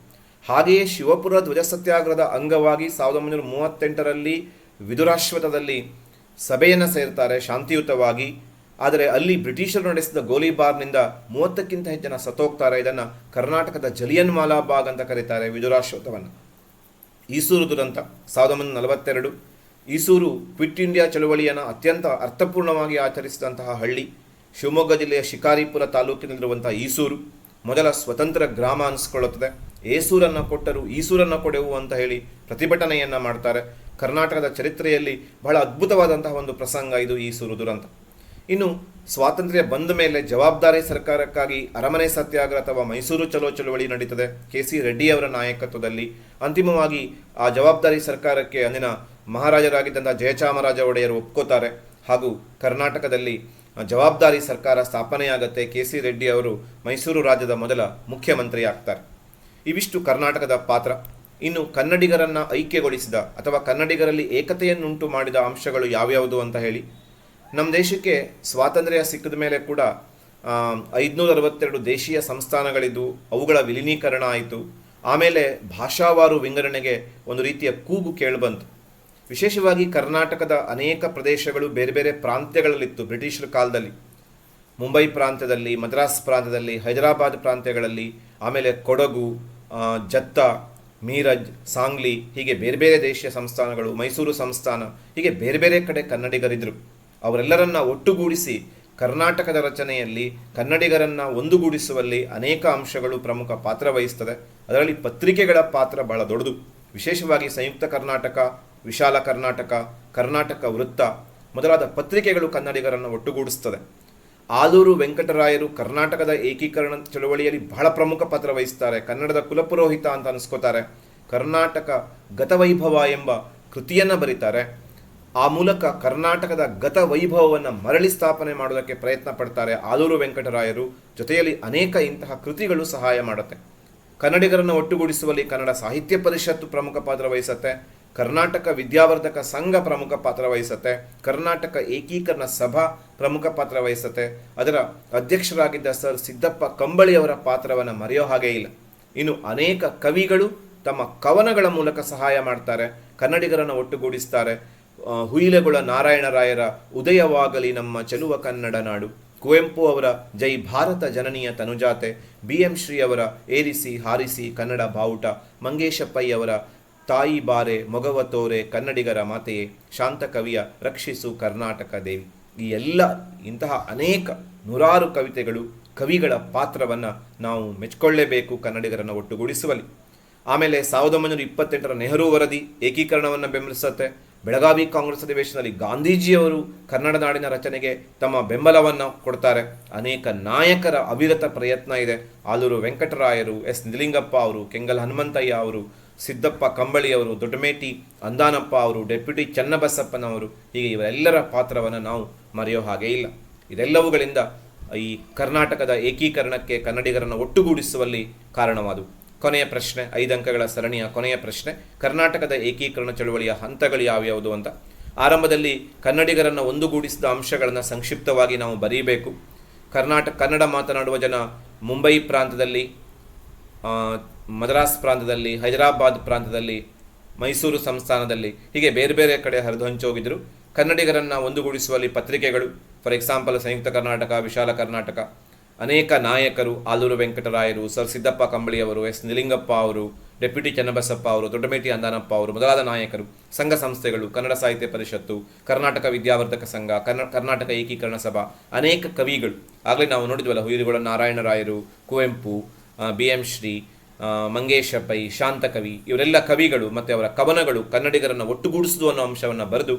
ಹಾಗೆಯೇ ಶಿವಪುರ ಧ್ವಜ ಸತ್ಯಾಗ್ರಹದ ಅಂಗವಾಗಿ ಸಾವಿರದ ಒಂಬೈನೂರ ಮೂವತ್ತೆಂಟರಲ್ಲಿ ವಿದುರಾಶ್ವತದಲ್ಲಿ ಸಭೆಯನ್ನು ಸೇರ್ತಾರೆ ಶಾಂತಿಯುತವಾಗಿ. ಆದರೆ ಅಲ್ಲಿ ಬ್ರಿಟಿಷರು ನಡೆಸಿದ ಗೋಲಿಬಾರ್ನಿಂದ ಮೂವತ್ತಕ್ಕಿಂತ ಹೆಚ್ಚಿನ ಜನ ಸತ್ತೋಗ್ತಾರೆ. ಇದನ್ನು ಕರ್ನಾಟಕದ ಜಲಿಯನ್ ಮಾಲಾಬಾಗ್ ಅಂತ ಕರೀತಾರೆ ವಿದುರಾಶ್ವತವನ್ನು. ಈಸೂರು ದುರಂತ. ಸಾವಿರದ ಒಂಬೈನೂರ ನಲವತ್ತೆರಡು. ಈಸೂರು ಕ್ವಿಟ್ ಇಂಡಿಯಾ ಚಳವಳಿಯನ್ನು ಅತ್ಯಂತ ಅರ್ಥಪೂರ್ಣವಾಗಿ ಆಚರಿಸಿದಂತಹ ಹಳ್ಳಿ, ಶಿವಮೊಗ್ಗ ಜಿಲ್ಲೆಯ ಶಿಕಾರಿಪುರ ತಾಲೂಕಿನಲ್ಲಿರುವಂಥ ಈಸೂರು, ಮೊದಲ ಸ್ವತಂತ್ರ ಗ್ರಾಮ ಅನಿಸ್ಕೊಳ್ಳುತ್ತದೆ. ಏಸೂರನ್ನು ಕೊಟ್ಟರು ಈಸೂರನ್ನು ಕೊಡೆವು ಅಂತ ಹೇಳಿ ಪ್ರತಿಭಟನೆಯನ್ನು ಮಾಡ್ತಾರೆ. ಕರ್ನಾಟಕದ ಚರಿತ್ರೆಯಲ್ಲಿ ಬಹಳ ಅದ್ಭುತವಾದಂತಹ ಒಂದು ಪ್ರಸಂಗ ಇದು ಈಸೂರು ದುರಂತ. ಇನ್ನು ಸ್ವಾತಂತ್ರ್ಯ ಬಂದ ಮೇಲೆ ಜವಾಬ್ದಾರಿ ಸರ್ಕಾರಕ್ಕಾಗಿ ಅರಮನೆ ಸತ್ಯಾಗ್ರಹ ಅಥವಾ ಮೈಸೂರು ಚಲೋ ಚಳುವಳಿ ನಡೀತದೆ. ಕೆ ಸಿ ರೆಡ್ಡಿಯವರ ನಾಯಕತ್ವದಲ್ಲಿ ಅಂತಿಮವಾಗಿ ಆ ಜವಾಬ್ದಾರಿ ಸರ್ಕಾರಕ್ಕೆ ಅಂದಿನ ಮಹಾರಾಜರಾಗಿದ್ದಂಥ ಜಯಚಾಮರಾಜ ಒಡೆಯರು ಒಪ್ಕೋತಾರೆ. ಹಾಗೂ ಕರ್ನಾಟಕದಲ್ಲಿ ಜವಾಬ್ದಾರಿ ಸರ್ಕಾರ ಸ್ಥಾಪನೆಯಾಗತ್ತೆ ಕೆ ಸಿ ರೆಡ್ಡಿ ಅವರು ಮೈಸೂರು ರಾಜ್ಯದ ಮೊದಲ ಮುಖ್ಯಮಂತ್ರಿ ಆಗ್ತಾರೆ ಇವಿಷ್ಟು ಕರ್ನಾಟಕದ ಪಾತ್ರ. ಇನ್ನು ಕನ್ನಡಿಗರನ್ನು ಐಕ್ಯಗೊಳಿಸಿದ ಅಥವಾ ಕನ್ನಡಿಗರಲ್ಲಿ ಏಕತೆಯನ್ನುಂಟು ಮಾಡಿದ ಅಂಶಗಳು ಯಾವ್ಯಾವುದು ಅಂತ ಹೇಳಿ. ನಮ್ಮ ದೇಶಕ್ಕೆ ಸ್ವಾತಂತ್ರ್ಯ ಸಿಕ್ಕಿದ ಮೇಲೆ ಕೂಡ ಐದುನೂರ ಅರವತ್ತೆರಡು ದೇಶೀಯ ಸಂಸ್ಥಾನಗಳಿದ್ದು, ಅವುಗಳ ವಿಲೀನೀಕರಣ ಆಯಿತು. ಆಮೇಲೆ ಭಾಷಾವಾರು ವಿಂಗಡಣೆಗೆ ಒಂದು ರೀತಿಯ ಕೂಗು ಕೇಳಿಬಂತು. ವಿಶೇಷವಾಗಿ ಕರ್ನಾಟಕದ ಅನೇಕ ಪ್ರದೇಶಗಳು ಬೇರೆ ಬೇರೆ ಪ್ರಾಂತ್ಯಗಳಲ್ಲಿತ್ತು ಬ್ರಿಟಿಷರ ಕಾಲದಲ್ಲಿ. ಮುಂಬೈ ಪ್ರಾಂತ್ಯದಲ್ಲಿ, ಮದ್ರಾಸ್ ಪ್ರಾಂತ್ಯದಲ್ಲಿ, ಹೈದರಾಬಾದ್ ಪ್ರಾಂತ್ಯಗಳಲ್ಲಿ, ಆಮೇಲೆ ಕೊಡಗು ಜತ್ತ, ಮೀರಜ್, ಸಾಂಗ್ಲಿ, ಹೀಗೆ ಬೇರೆ ಬೇರೆ ದೇಶೀಯ ಸಂಸ್ಥಾನಗಳು, ಮೈಸೂರು ಸಂಸ್ಥಾನ, ಹೀಗೆ ಬೇರೆ ಬೇರೆ ಕಡೆ ಕನ್ನಡಿಗರಿದ್ದರು ಅವರೆಲ್ಲರನ್ನ ಒಟ್ಟುಗೂಡಿಸಿ ಕರ್ನಾಟಕದ ರಚನೆಯಲ್ಲಿ ಕನ್ನಡಿಗರನ್ನು ಒಂದುಗೂಡಿಸುವಲ್ಲಿ ಅನೇಕ ಅಂಶಗಳು ಪ್ರಮುಖ ಪಾತ್ರ ವಹಿಸ್ತದೆ. ಅದರಲ್ಲಿ ಪತ್ರಿಕೆಗಳ ಪಾತ್ರ ಬಹಳ ದೊಡ್ಡದು. ವಿಶೇಷವಾಗಿ ಸಂಯುಕ್ತ ಕರ್ನಾಟಕ, ವಿಶಾಲ ಕರ್ನಾಟಕ ಕರ್ನಾಟಕ ವೃತ್ತ ಮೊದಲಾದ ಪತ್ರಿಕೆಗಳು ಕನ್ನಡಿಗರನ್ನು ಒಟ್ಟುಗೂಡಿಸ್ತದೆ. ಆಲೂರು ವೆಂಕಟರಾಯರು ಕರ್ನಾಟಕದ ಏಕೀಕರಣ ಚಳುವಳಿಯಲ್ಲಿ ಬಹಳ ಪ್ರಮುಖ ಪಾತ್ರ ವಹಿಸ್ತಾರೆ. ಕನ್ನಡದ ಕುಲಪುರೋಹಿತ ಅಂತ ಅನಿಸ್ಕೋತಾರೆ. ಕರ್ನಾಟಕ ಗತವೈಭವ ಎಂಬ ಕೃತಿಯನ್ನು ಬರೀತಾರೆ. ಆ ಮೂಲಕ ಕರ್ನಾಟಕದ ಗತ ವೈಭವವನ್ನು ಮರಳಿ ಸ್ಥಾಪನೆ ಮಾಡೋದಕ್ಕೆ ಪ್ರಯತ್ನ ಪಡ್ತಾರೆ ಆಲೂರು ವೆಂಕಟರಾಯರು. ಜೊತೆಯಲ್ಲಿ ಅನೇಕ ಇಂತಹ ಕೃತಿಗಳು ಸಹಾಯ ಮಾಡುತ್ತೆ. ಕನ್ನಡಿಗರನ್ನು ಒಟ್ಟುಗೂಡಿಸುವಲ್ಲಿ ಕನ್ನಡ ಸಾಹಿತ್ಯ ಪರಿಷತ್ತು ಪ್ರಮುಖ ಪಾತ್ರ ವಹಿಸುತ್ತೆ. ಕರ್ನಾಟಕ ವಿದ್ಯಾವರ್ಧಕ ಸಂಘ ಪ್ರಮುಖ ಪಾತ್ರ ವಹಿಸುತ್ತೆ. ಕರ್ನಾಟಕ ಏಕೀಕರಣ ಸಭಾ ಪ್ರಮುಖ ಪಾತ್ರ ವಹಿಸುತ್ತೆ. ಅದರ ಅಧ್ಯಕ್ಷರಾಗಿದ್ದ ಸರ್ ಸಿದ್ದಪ್ಪ ಕಂಬಳಿಯವರ ಪಾತ್ರವನ್ನು ಮರೆಯೋ ಹಾಗೆ ಇಲ್ಲ. ಇನ್ನು ಅನೇಕ ಕವಿಗಳು ತಮ್ಮ ಕವನಗಳ ಮೂಲಕ ಸಹಾಯ ಮಾಡ್ತಾರೆ. ಕನ್ನಡಿಗರನ್ನು ಒಟ್ಟುಗೂಡಿಸ್ತಾರೆ. ಹುಯಿಲೆಗೊಳ ನಾರಾಯಣರಾಯರ ಉದಯವಾಗಲಿ ನಮ್ಮ ಚೆಲುವ ಕನ್ನಡ ನಾಡು. ಕುವೆಂಪು ಅವರ ಜೈ ಭಾರತ ಜನನಿಯ ತನುಜಾತೆ, ಬಿ ಎಂ ಶ್ರೀ ಅವರ ಏರಿಸಿ ಹಾರಿಸಿ ಕನ್ನಡ ಬಾವುಟ ಮಂಗೇಶಪ್ಪಯ್ಯವರ ತಾಯಿ ಬಾರೆ ಮೊಗವ ತೋರೆ ಕನ್ನಡಿಗರ ಮಾತೆಯೇ, ಶಾಂತ ಕವಿಯ ರಕ್ಷಿಸು ಕರ್ನಾಟಕ ದೇವಿ. ಈ ಎಲ್ಲ ಇಂತಹ ಅನೇಕ ನೂರಾರು ಕವಿತೆಗಳು ಕವಿಗಳ ಪಾತ್ರವನ್ನು ನಾವು ಮೆಚ್ಕೊಳ್ಳೇಬೇಕು ಕನ್ನಡಿಗರನ್ನು ಒಟ್ಟುಗೂಡಿಸುವಲ್ಲಿ. ಆಮೇಲೆ ಸಾವಿರದ ಒಂಬೈನೂರ ಇಪ್ಪತ್ತೆಂಟರ ನೆಹರು ವರದಿ ಏಕೀಕರಣವನ್ನು ಬೆಂಬಲಿಸುತ್ತೆ. ಬೆಳಗಾವಿ ಕಾಂಗ್ರೆಸ್ ಅಧಿವೇಶನದಲ್ಲಿ ಗಾಂಧೀಜಿಯವರು ಕನ್ನಡ ನಾಡಿನ ರಚನೆಗೆ ತಮ್ಮ ಬೆಂಬಲವನ್ನು ಕೊಡ್ತಾರೆ. ಅನೇಕ ನಾಯಕರ ಅವಿರತ ಪ್ರಯತ್ನ ಇದೆ. ಆಲೂರು ವೆಂಕಟರಾಯರು, ಎಸ್. ನಿಲಿಂಗಪ್ಪ ಅವರು, ಕೆಂಗಲ್ ಹನುಮಂತಯ್ಯ ಅವರು, ಸಿದ್ದಪ್ಪ ಕಂಬಳಿಯವರು ದೊಡ್ಡಮೇಟಿ ಅಂದಾನಪ್ಪ ಅವರು, ಡೆಪ್ಯೂಟಿ ಚನ್ನಬಸಪ್ಪನವರು, ಹೀಗೆ ಇವರೆಲ್ಲರ ಪಾತ್ರವನ್ನು ನಾವು ಮರೆಯೋ ಹಾಗೆ ಇಲ್ಲ. ಇದೆಲ್ಲವುಗಳಿಂದ ಈ ಕರ್ನಾಟಕದ ಏಕೀಕರಣಕ್ಕೆ ಕನ್ನಡಿಗರನ್ನು ಒಟ್ಟುಗೂಡಿಸುವಲ್ಲಿ ಕಾರಣವಾದವು. ಕೊನೆಯ ಪ್ರಶ್ನೆ, ಐದು ಅಂಕಗಳ ಸರಣಿಯ ಕೊನೆಯ ಪ್ರಶ್ನೆ. ಕರ್ನಾಟಕದ ಏಕೀಕರಣ ಚಳುವಳಿಯ ಹಂತಗಳು ಯಾವ್ಯಾವುದು ಅಂತ. ಆರಂಭದಲ್ಲಿ ಕನ್ನಡಿಗರನ್ನು ಒಂದುಗೂಡಿಸಿದ ಅಂಶಗಳನ್ನು ಸಂಕ್ಷಿಪ್ತವಾಗಿ ನಾವು ಬರೀಬೇಕು. ಕರ್ನಾಟಕ ಕನ್ನಡ ಮಾತನಾಡುವ ಜನ ಮುಂಬೈ ಪ್ರಾಂತದಲ್ಲಿ ಮದ್ರಾಸ್ ಪ್ರಾಂತದಲ್ಲಿ ಹೈದರಾಬಾದ್ ಪ್ರಾಂತದಲ್ಲಿ ಮೈಸೂರು ಸಂಸ್ಥಾನದಲ್ಲಿ, ಹೀಗೆ ಬೇರೆ ಬೇರೆ ಕಡೆ ಹರಿದು ಹೋಗಿದ್ರು ಕನ್ನಡಿಗರನ್ನು ಒಂದುಗೂಡಿಸುವಲ್ಲಿ ಪತ್ರಿಕೆಗಳು, ಫಾರ್ ಎಕ್ಸಾಂಪಲ್, ಸಂಯುಕ್ತ ಕರ್ನಾಟಕ, ವಿಶಾಲ ಕರ್ನಾಟಕ. ಅನೇಕ ನಾಯಕರು ಆಲೂರು ವೆಂಕಟರಾಯರು, ಸರ್ ಸಿದ್ದಪ್ಪ ಕಂಬಳಿಯವರು, ಎಸ್ ನಿಲಿಂಗಪ್ಪ ಅವರು, ಡೆಪ್ಯೂಟಿ ಚನ್ನಬಸಪ್ಪ ಅವರು ದೊಡ್ಡಮೇಟಿ ಅಂದಾನಪ್ಪ ಅವರು ಮೊದಲಾದ ನಾಯಕರು, ಸಂಘ ಸಂಸ್ಥೆಗಳು, ಕನ್ನಡ ಸಾಹಿತ್ಯ ಪರಿಷತ್ತು, ಕರ್ನಾಟಕ ವಿದ್ಯಾವರ್ಧಕ ಸಂಘ ಕರ್ನಾಟಕ ಏಕೀಕರಣ ಸಭಾ, ಅನೇಕ ಕವಿಗಳು. ಆಗಲೇ ನಾವು ನೋಡಿದ್ವಲ್ಲ, ಹುಯಿರುಗಳ ನಾರಾಯಣರಾಯರು, ಕುವೆಂಪು ಬಿ ಎಂ ಶ್ರೀ ಮಂಗೇಶ ಪೈ ಶಾಂತಕವಿ, ಇವರೆಲ್ಲ ಕವಿಗಳು ಮತ್ತು ಅವರ ಕವನಗಳು ಕನ್ನಡಿಗರನ್ನು ಒಟ್ಟುಗೂಡಿಸುವುದು ಅನ್ನೋ ಅಂಶವನ್ನು ಬರೆದು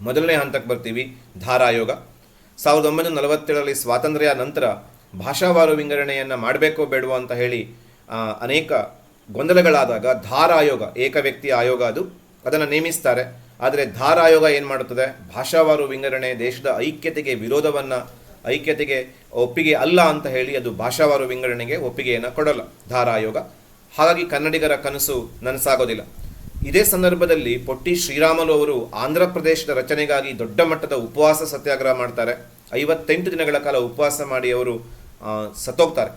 ಮೊದಲನೇ ಹಂತಕ್ಕೆ ಬರ್ತೀವಿ ಧಾರಾಯೋಗ. ಸಾವಿರದ ಒಂಬೈನೂರ ನಲವತ್ತೇಳರಲ್ಲಿ ಸ್ವಾತಂತ್ರ್ಯ ನಂತರ ಭಾಷಾವಾರು ವಿಂಗಡಣೆಯನ್ನು ಮಾಡಬೇಕೋ ಬೇಡವೋ ಅಂತ ಹೇಳಿ ಅನೇಕ ಗೊಂದಲಗಳಾದಾಗ ಧಾರ ಆಯೋಗ, ಏಕ ವ್ಯಕ್ತಿ ಆಯೋಗ ಅದು, ಅದನ್ನು ನೇಮಿಸ್ತಾರೆ. ಆದರೆ ಧಾರ ಆಯೋಗ ಏನು ಮಾಡುತ್ತದೆ ಭಾಷಾವಾರು ವಿಂಗಡಣೆ ದೇಶದ ಐಕ್ಯತೆಗೆ ವಿರೋಧವನ್ನು, ಐಕ್ಯತೆಗೆ ಒಪ್ಪಿಗೆ ಅಲ್ಲ ಅಂತ ಹೇಳಿ ಅದು ಭಾಷಾವಾರು ವಿಂಗಡಣೆಗೆ ಒಪ್ಪಿಗೆಯನ್ನು ಕೊಡಲ್ಲ ಧಾರ ಆಯೋಗ. ಹಾಗಾಗಿ ಕನ್ನಡಿಗರ ಕನಸು ನನಸಾಗೋದಿಲ್ಲ. ಇದೇ ಸಂದರ್ಭದಲ್ಲಿ ಪೊಟ್ಟಿ ಶ್ರೀರಾಮಲು ಅವರು ಆಂಧ್ರ ಪ್ರದೇಶದ ರಚನೆಗಾಗಿ ದೊಡ್ಡ ಮಟ್ಟದ ಉಪವಾಸ ಸತ್ಯಾಗ್ರಹ ಮಾಡ್ತಾರೆ. ಐವತ್ತೆಂಟು ದಿನಗಳ ಕಾಲ ಉಪವಾಸ ಮಾಡಿ ಅವರು ಸತ್ತೋಗ್ತಾರೆ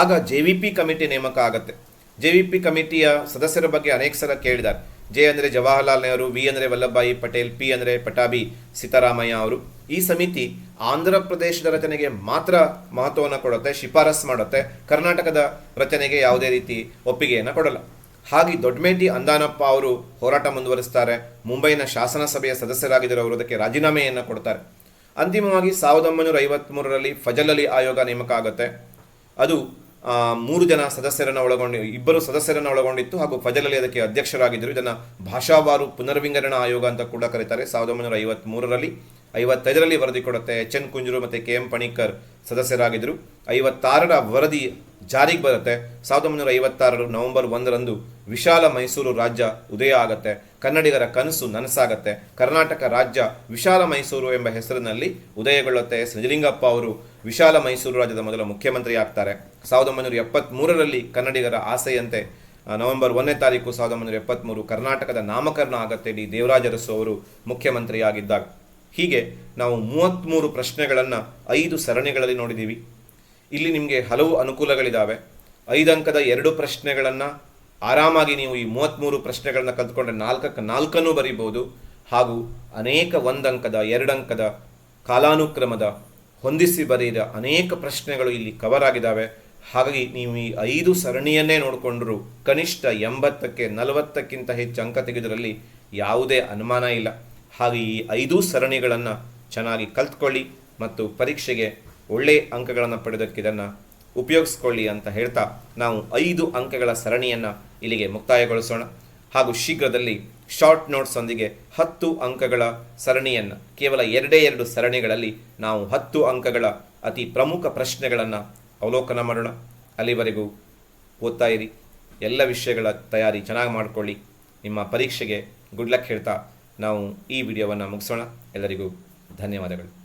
ಆಗ ಜೆ ವಿ ಪಿ ಕಮಿಟಿ ನೇಮಕ ಆಗತ್ತೆ. ಜೆ ವಿ ಪಿ ಕಮಿಟಿಯ ಸದಸ್ಯರ ಬಗ್ಗೆ ಅನೇಕ ಸಲ ಕೇಳಿದ್ದಾರೆ. ಜೆ ಅಂದರೆ ಜವಾಹರ್ಲಾಲ್ ನೆಹರು, ವಿ ಅಂದರೆ ವಲ್ಲಭಾಯಿ ಪಟೇಲ್, ಪಿ ಅಂದರೆ ಪಟಾಬಿ ಸೀತಾರಾಮಯ್ಯ ಅವರು ಈ ಸಮಿತಿ ಆಂಧ್ರ ಪ್ರದೇಶದ ರಚನೆಗೆ ಮಾತ್ರ ಮಹತ್ವವನ್ನು ಕೊಡುತ್ತೆ, ಶಿಫಾರಸ್ ಮಾಡುತ್ತೆ. ಕರ್ನಾಟಕದ ರಚನೆಗೆ ಯಾವುದೇ ರೀತಿ ಒಪ್ಪಿಗೆಯನ್ನು ಕೊಡಲ್ಲ. ಹಾಗೆ ದೊಡ್ಡಮೇಟಿ ಅಂದಾನಪ್ಪ ಅವರು ಹೋರಾಟ ಮುಂದುವರಿಸ್ತಾರೆ. ಮುಂಬೈನ ಶಾಸನ ಸಭೆಯ ಸದಸ್ಯರಾಗಿದ್ದರು ಅವರು ಅದಕ್ಕೆ ರಾಜೀನಾಮೆಯನ್ನು ಕೊಡ್ತಾರೆ. ಅಂತಿಮವಾಗಿ ಸಾವಿರದ ಒಂಬೈನೂರ ಐವತ್ತ್ಮೂರರಲ್ಲಿ ಫಜಲ್ ಅಲಿ ಆಯೋಗ ನೇಮಕ ಆಗುತ್ತೆ. ಅದು ಮೂರು ಜನ ಸದಸ್ಯರನ್ನು ಒಳಗೊಂಡು, ಇಬ್ಬರು ಸದಸ್ಯರನ್ನು ಒಳಗೊಂಡಿತ್ತು ಹಾಗೂ ಫಜಲ್ ಅಲಿ ಅದಕ್ಕೆ ಅಧ್ಯಕ್ಷರಾಗಿದ್ದರು. ಇದನ್ನು ಭಾಷಾವಾರು ಪುನರ್ವಿಂಗರಣಾ ಆಯೋಗ ಅಂತ ಕೂಡ ಕರೀತಾರೆ. ಸಾವಿರದ ಒಂಬೈನೂರ ಐವತ್ತ್ಮೂರರಲ್ಲಿ ಐವತ್ತೈದರಲ್ಲಿ ವರದಿ ಕೊಡುತ್ತೆ ಎಚ್ ಎನ್ ಕುಂಜರು ಮತ್ತು ಕೆ ಎಂ ಪಣಿಕರ್ ಸದಸ್ಯರಾಗಿದ್ದರು ಐವತ್ತಾರರ ವರದಿ ಜಾರಿಗೆ ಬರುತ್ತೆ. ಸಾವಿರದ ಒಂಬೈನೂರ ಐವತ್ತಾರರು ನವೆಂಬರ್ ಒಂದರಂದು ವಿಶಾಲ ಮೈಸೂರು ರಾಜ್ಯ ಉದಯ ಆಗತ್ತೆ. ಕನ್ನಡಿಗರ ಕನಸು ನನಸಾಗತ್ತೆ. ಕರ್ನಾಟಕ ರಾಜ್ಯ ವಿಶಾಲ ಮೈಸೂರು ಎಂಬ ಹೆಸರಿನಲ್ಲಿ ಉದಯಗೊಳ್ಳುತ್ತೆ ಎಸ್ ಅವರು. ವಿಶಾಲ ಮೈಸೂರು ರಾಜ್ಯದ ಮೊದಲ ಮುಖ್ಯಮಂತ್ರಿ ಆಗ್ತಾರೆ. ಸಾವಿರದ ಒಂಬೈನೂರ ಎಪ್ಪತ್ತ್ಮೂರರಲ್ಲಿ ಕನ್ನಡಿಗರ ಆಸೆಯಂತೆ ನವೆಂಬರ್ ಒಂದನೇ ತಾರೀಕು ಸಾವಿರದ ಒಂಬೈನೂರ ಎಪ್ಪತ್ತ್ಮೂರು ಕರ್ನಾಟಕದ ನಾಮಕರಣ ಆಗತ್ತೆ ಡಿ. ದೇವರಾಜರಸು ಅವರು ಮುಖ್ಯಮಂತ್ರಿಯಾಗಿದ್ದಾಗ. ಹೀಗೆ ನಾವು ಮೂವತ್ತ್ಮೂರು ಪ್ರಶ್ನೆಗಳನ್ನು ಐದು ಸರಣಿಗಳಲ್ಲಿ ನೋಡಿದ್ದೀವಿ ಇಲ್ಲಿ ನಿಮಗೆ ಹಲವು ಅನುಕೂಲಗಳಿದ್ದಾವೆ ಐದು ಅಂಕದ ಎರಡು ಪ್ರಶ್ನೆಗಳನ್ನು ಆರಾಮಾಗಿ ನೀವು ಈ ಮೂವತ್ತ್ಮೂರು ಪ್ರಶ್ನೆಗಳನ್ನು ಕಲ್ತ್ಕೊಂಡ್ರೆ ನಾಲ್ಕಕ್ಕೆ ನಾಲ್ಕನ್ನು ಬರೀಬಹುದು. ಹಾಗೂ ಅನೇಕ ಒಂದಂಕದ, ಎರಡಂಕದ, ಕಾಲಾನುಕ್ರಮದ, ಹೊಂದಿಸಿ ಬರೆಯದ ಅನೇಕ ಪ್ರಶ್ನೆಗಳು ಇಲ್ಲಿ ಕವರ್ ಆಗಿದ್ದಾವೆ. ಹಾಗಾಗಿ ನೀವು ಈ ಐದು ಸರಣಿಯನ್ನೇ ನೋಡಿಕೊಂಡ್ರು ಕನಿಷ್ಠ ಎಂಬತ್ತಕ್ಕೆ ನಲವತ್ತಕ್ಕಿಂತ ಹೆಚ್ಚು ಅಂಕ ತೆಗೆದರಲ್ಲಿ ಯಾವುದೇ ಅನುಮಾನ ಇಲ್ಲ. ಹಾಗೆ ಈ ಐದು ಸರಣಿಗಳನ್ನು ಚೆನ್ನಾಗಿ ಕಲ್ತ್ಕೊಳ್ಳಿ ಮತ್ತು ಪರೀಕ್ಷೆಗೆ ಒಳ್ಳೆಯ ಅಂಕಗಳನ್ನು ಪಡೆದಕ್ಕೆ ಇದನ್ನು ಉಪಯೋಗಿಸ್ಕೊಳ್ಳಿ ಅಂತ ಹೇಳ್ತಾ ನಾವು ಐದು ಅಂಕಗಳ ಸರಣಿಯನ್ನು ಇಲ್ಲಿಗೆ ಮುಕ್ತಾಯಗೊಳಿಸೋಣ. ಹಾಗೂ ಶೀಘ್ರದಲ್ಲಿ ಶಾರ್ಟ್ ನೋಟ್ಸೊಂದಿಗೆ ಹತ್ತು ಅಂಕಗಳ ಸರಣಿಯನ್ನು, ಕೇವಲ ಎರಡೇ ಎರಡು ಸರಣಿಗಳಲ್ಲಿ ನಾವು ಹತ್ತು ಅಂಕಗಳ ಅತಿ ಪ್ರಮುಖ ಪ್ರಶ್ನೆಗಳನ್ನು ಅವಲೋಕನ ಮಾಡೋಣ. ಅಲ್ಲಿವರೆಗೂ ಓದ್ತಾ ಇರಿ. ಎಲ್ಲ ವಿಷಯಗಳ ತಯಾರಿ ಚೆನ್ನಾಗಿ ಮಾಡಿಕೊಳ್ಳಿ. ನಿಮ್ಮ ಪರೀಕ್ಷೆಗೆ ಗುಡ್ ಲಕ್ ಹೇಳ್ತಾ ನಾವು ಈ ವಿಡಿಯೋವನ್ನು ಮುಗಿಸೋಣ. ಎಲ್ಲರಿಗೂ ಧನ್ಯವಾದಗಳು.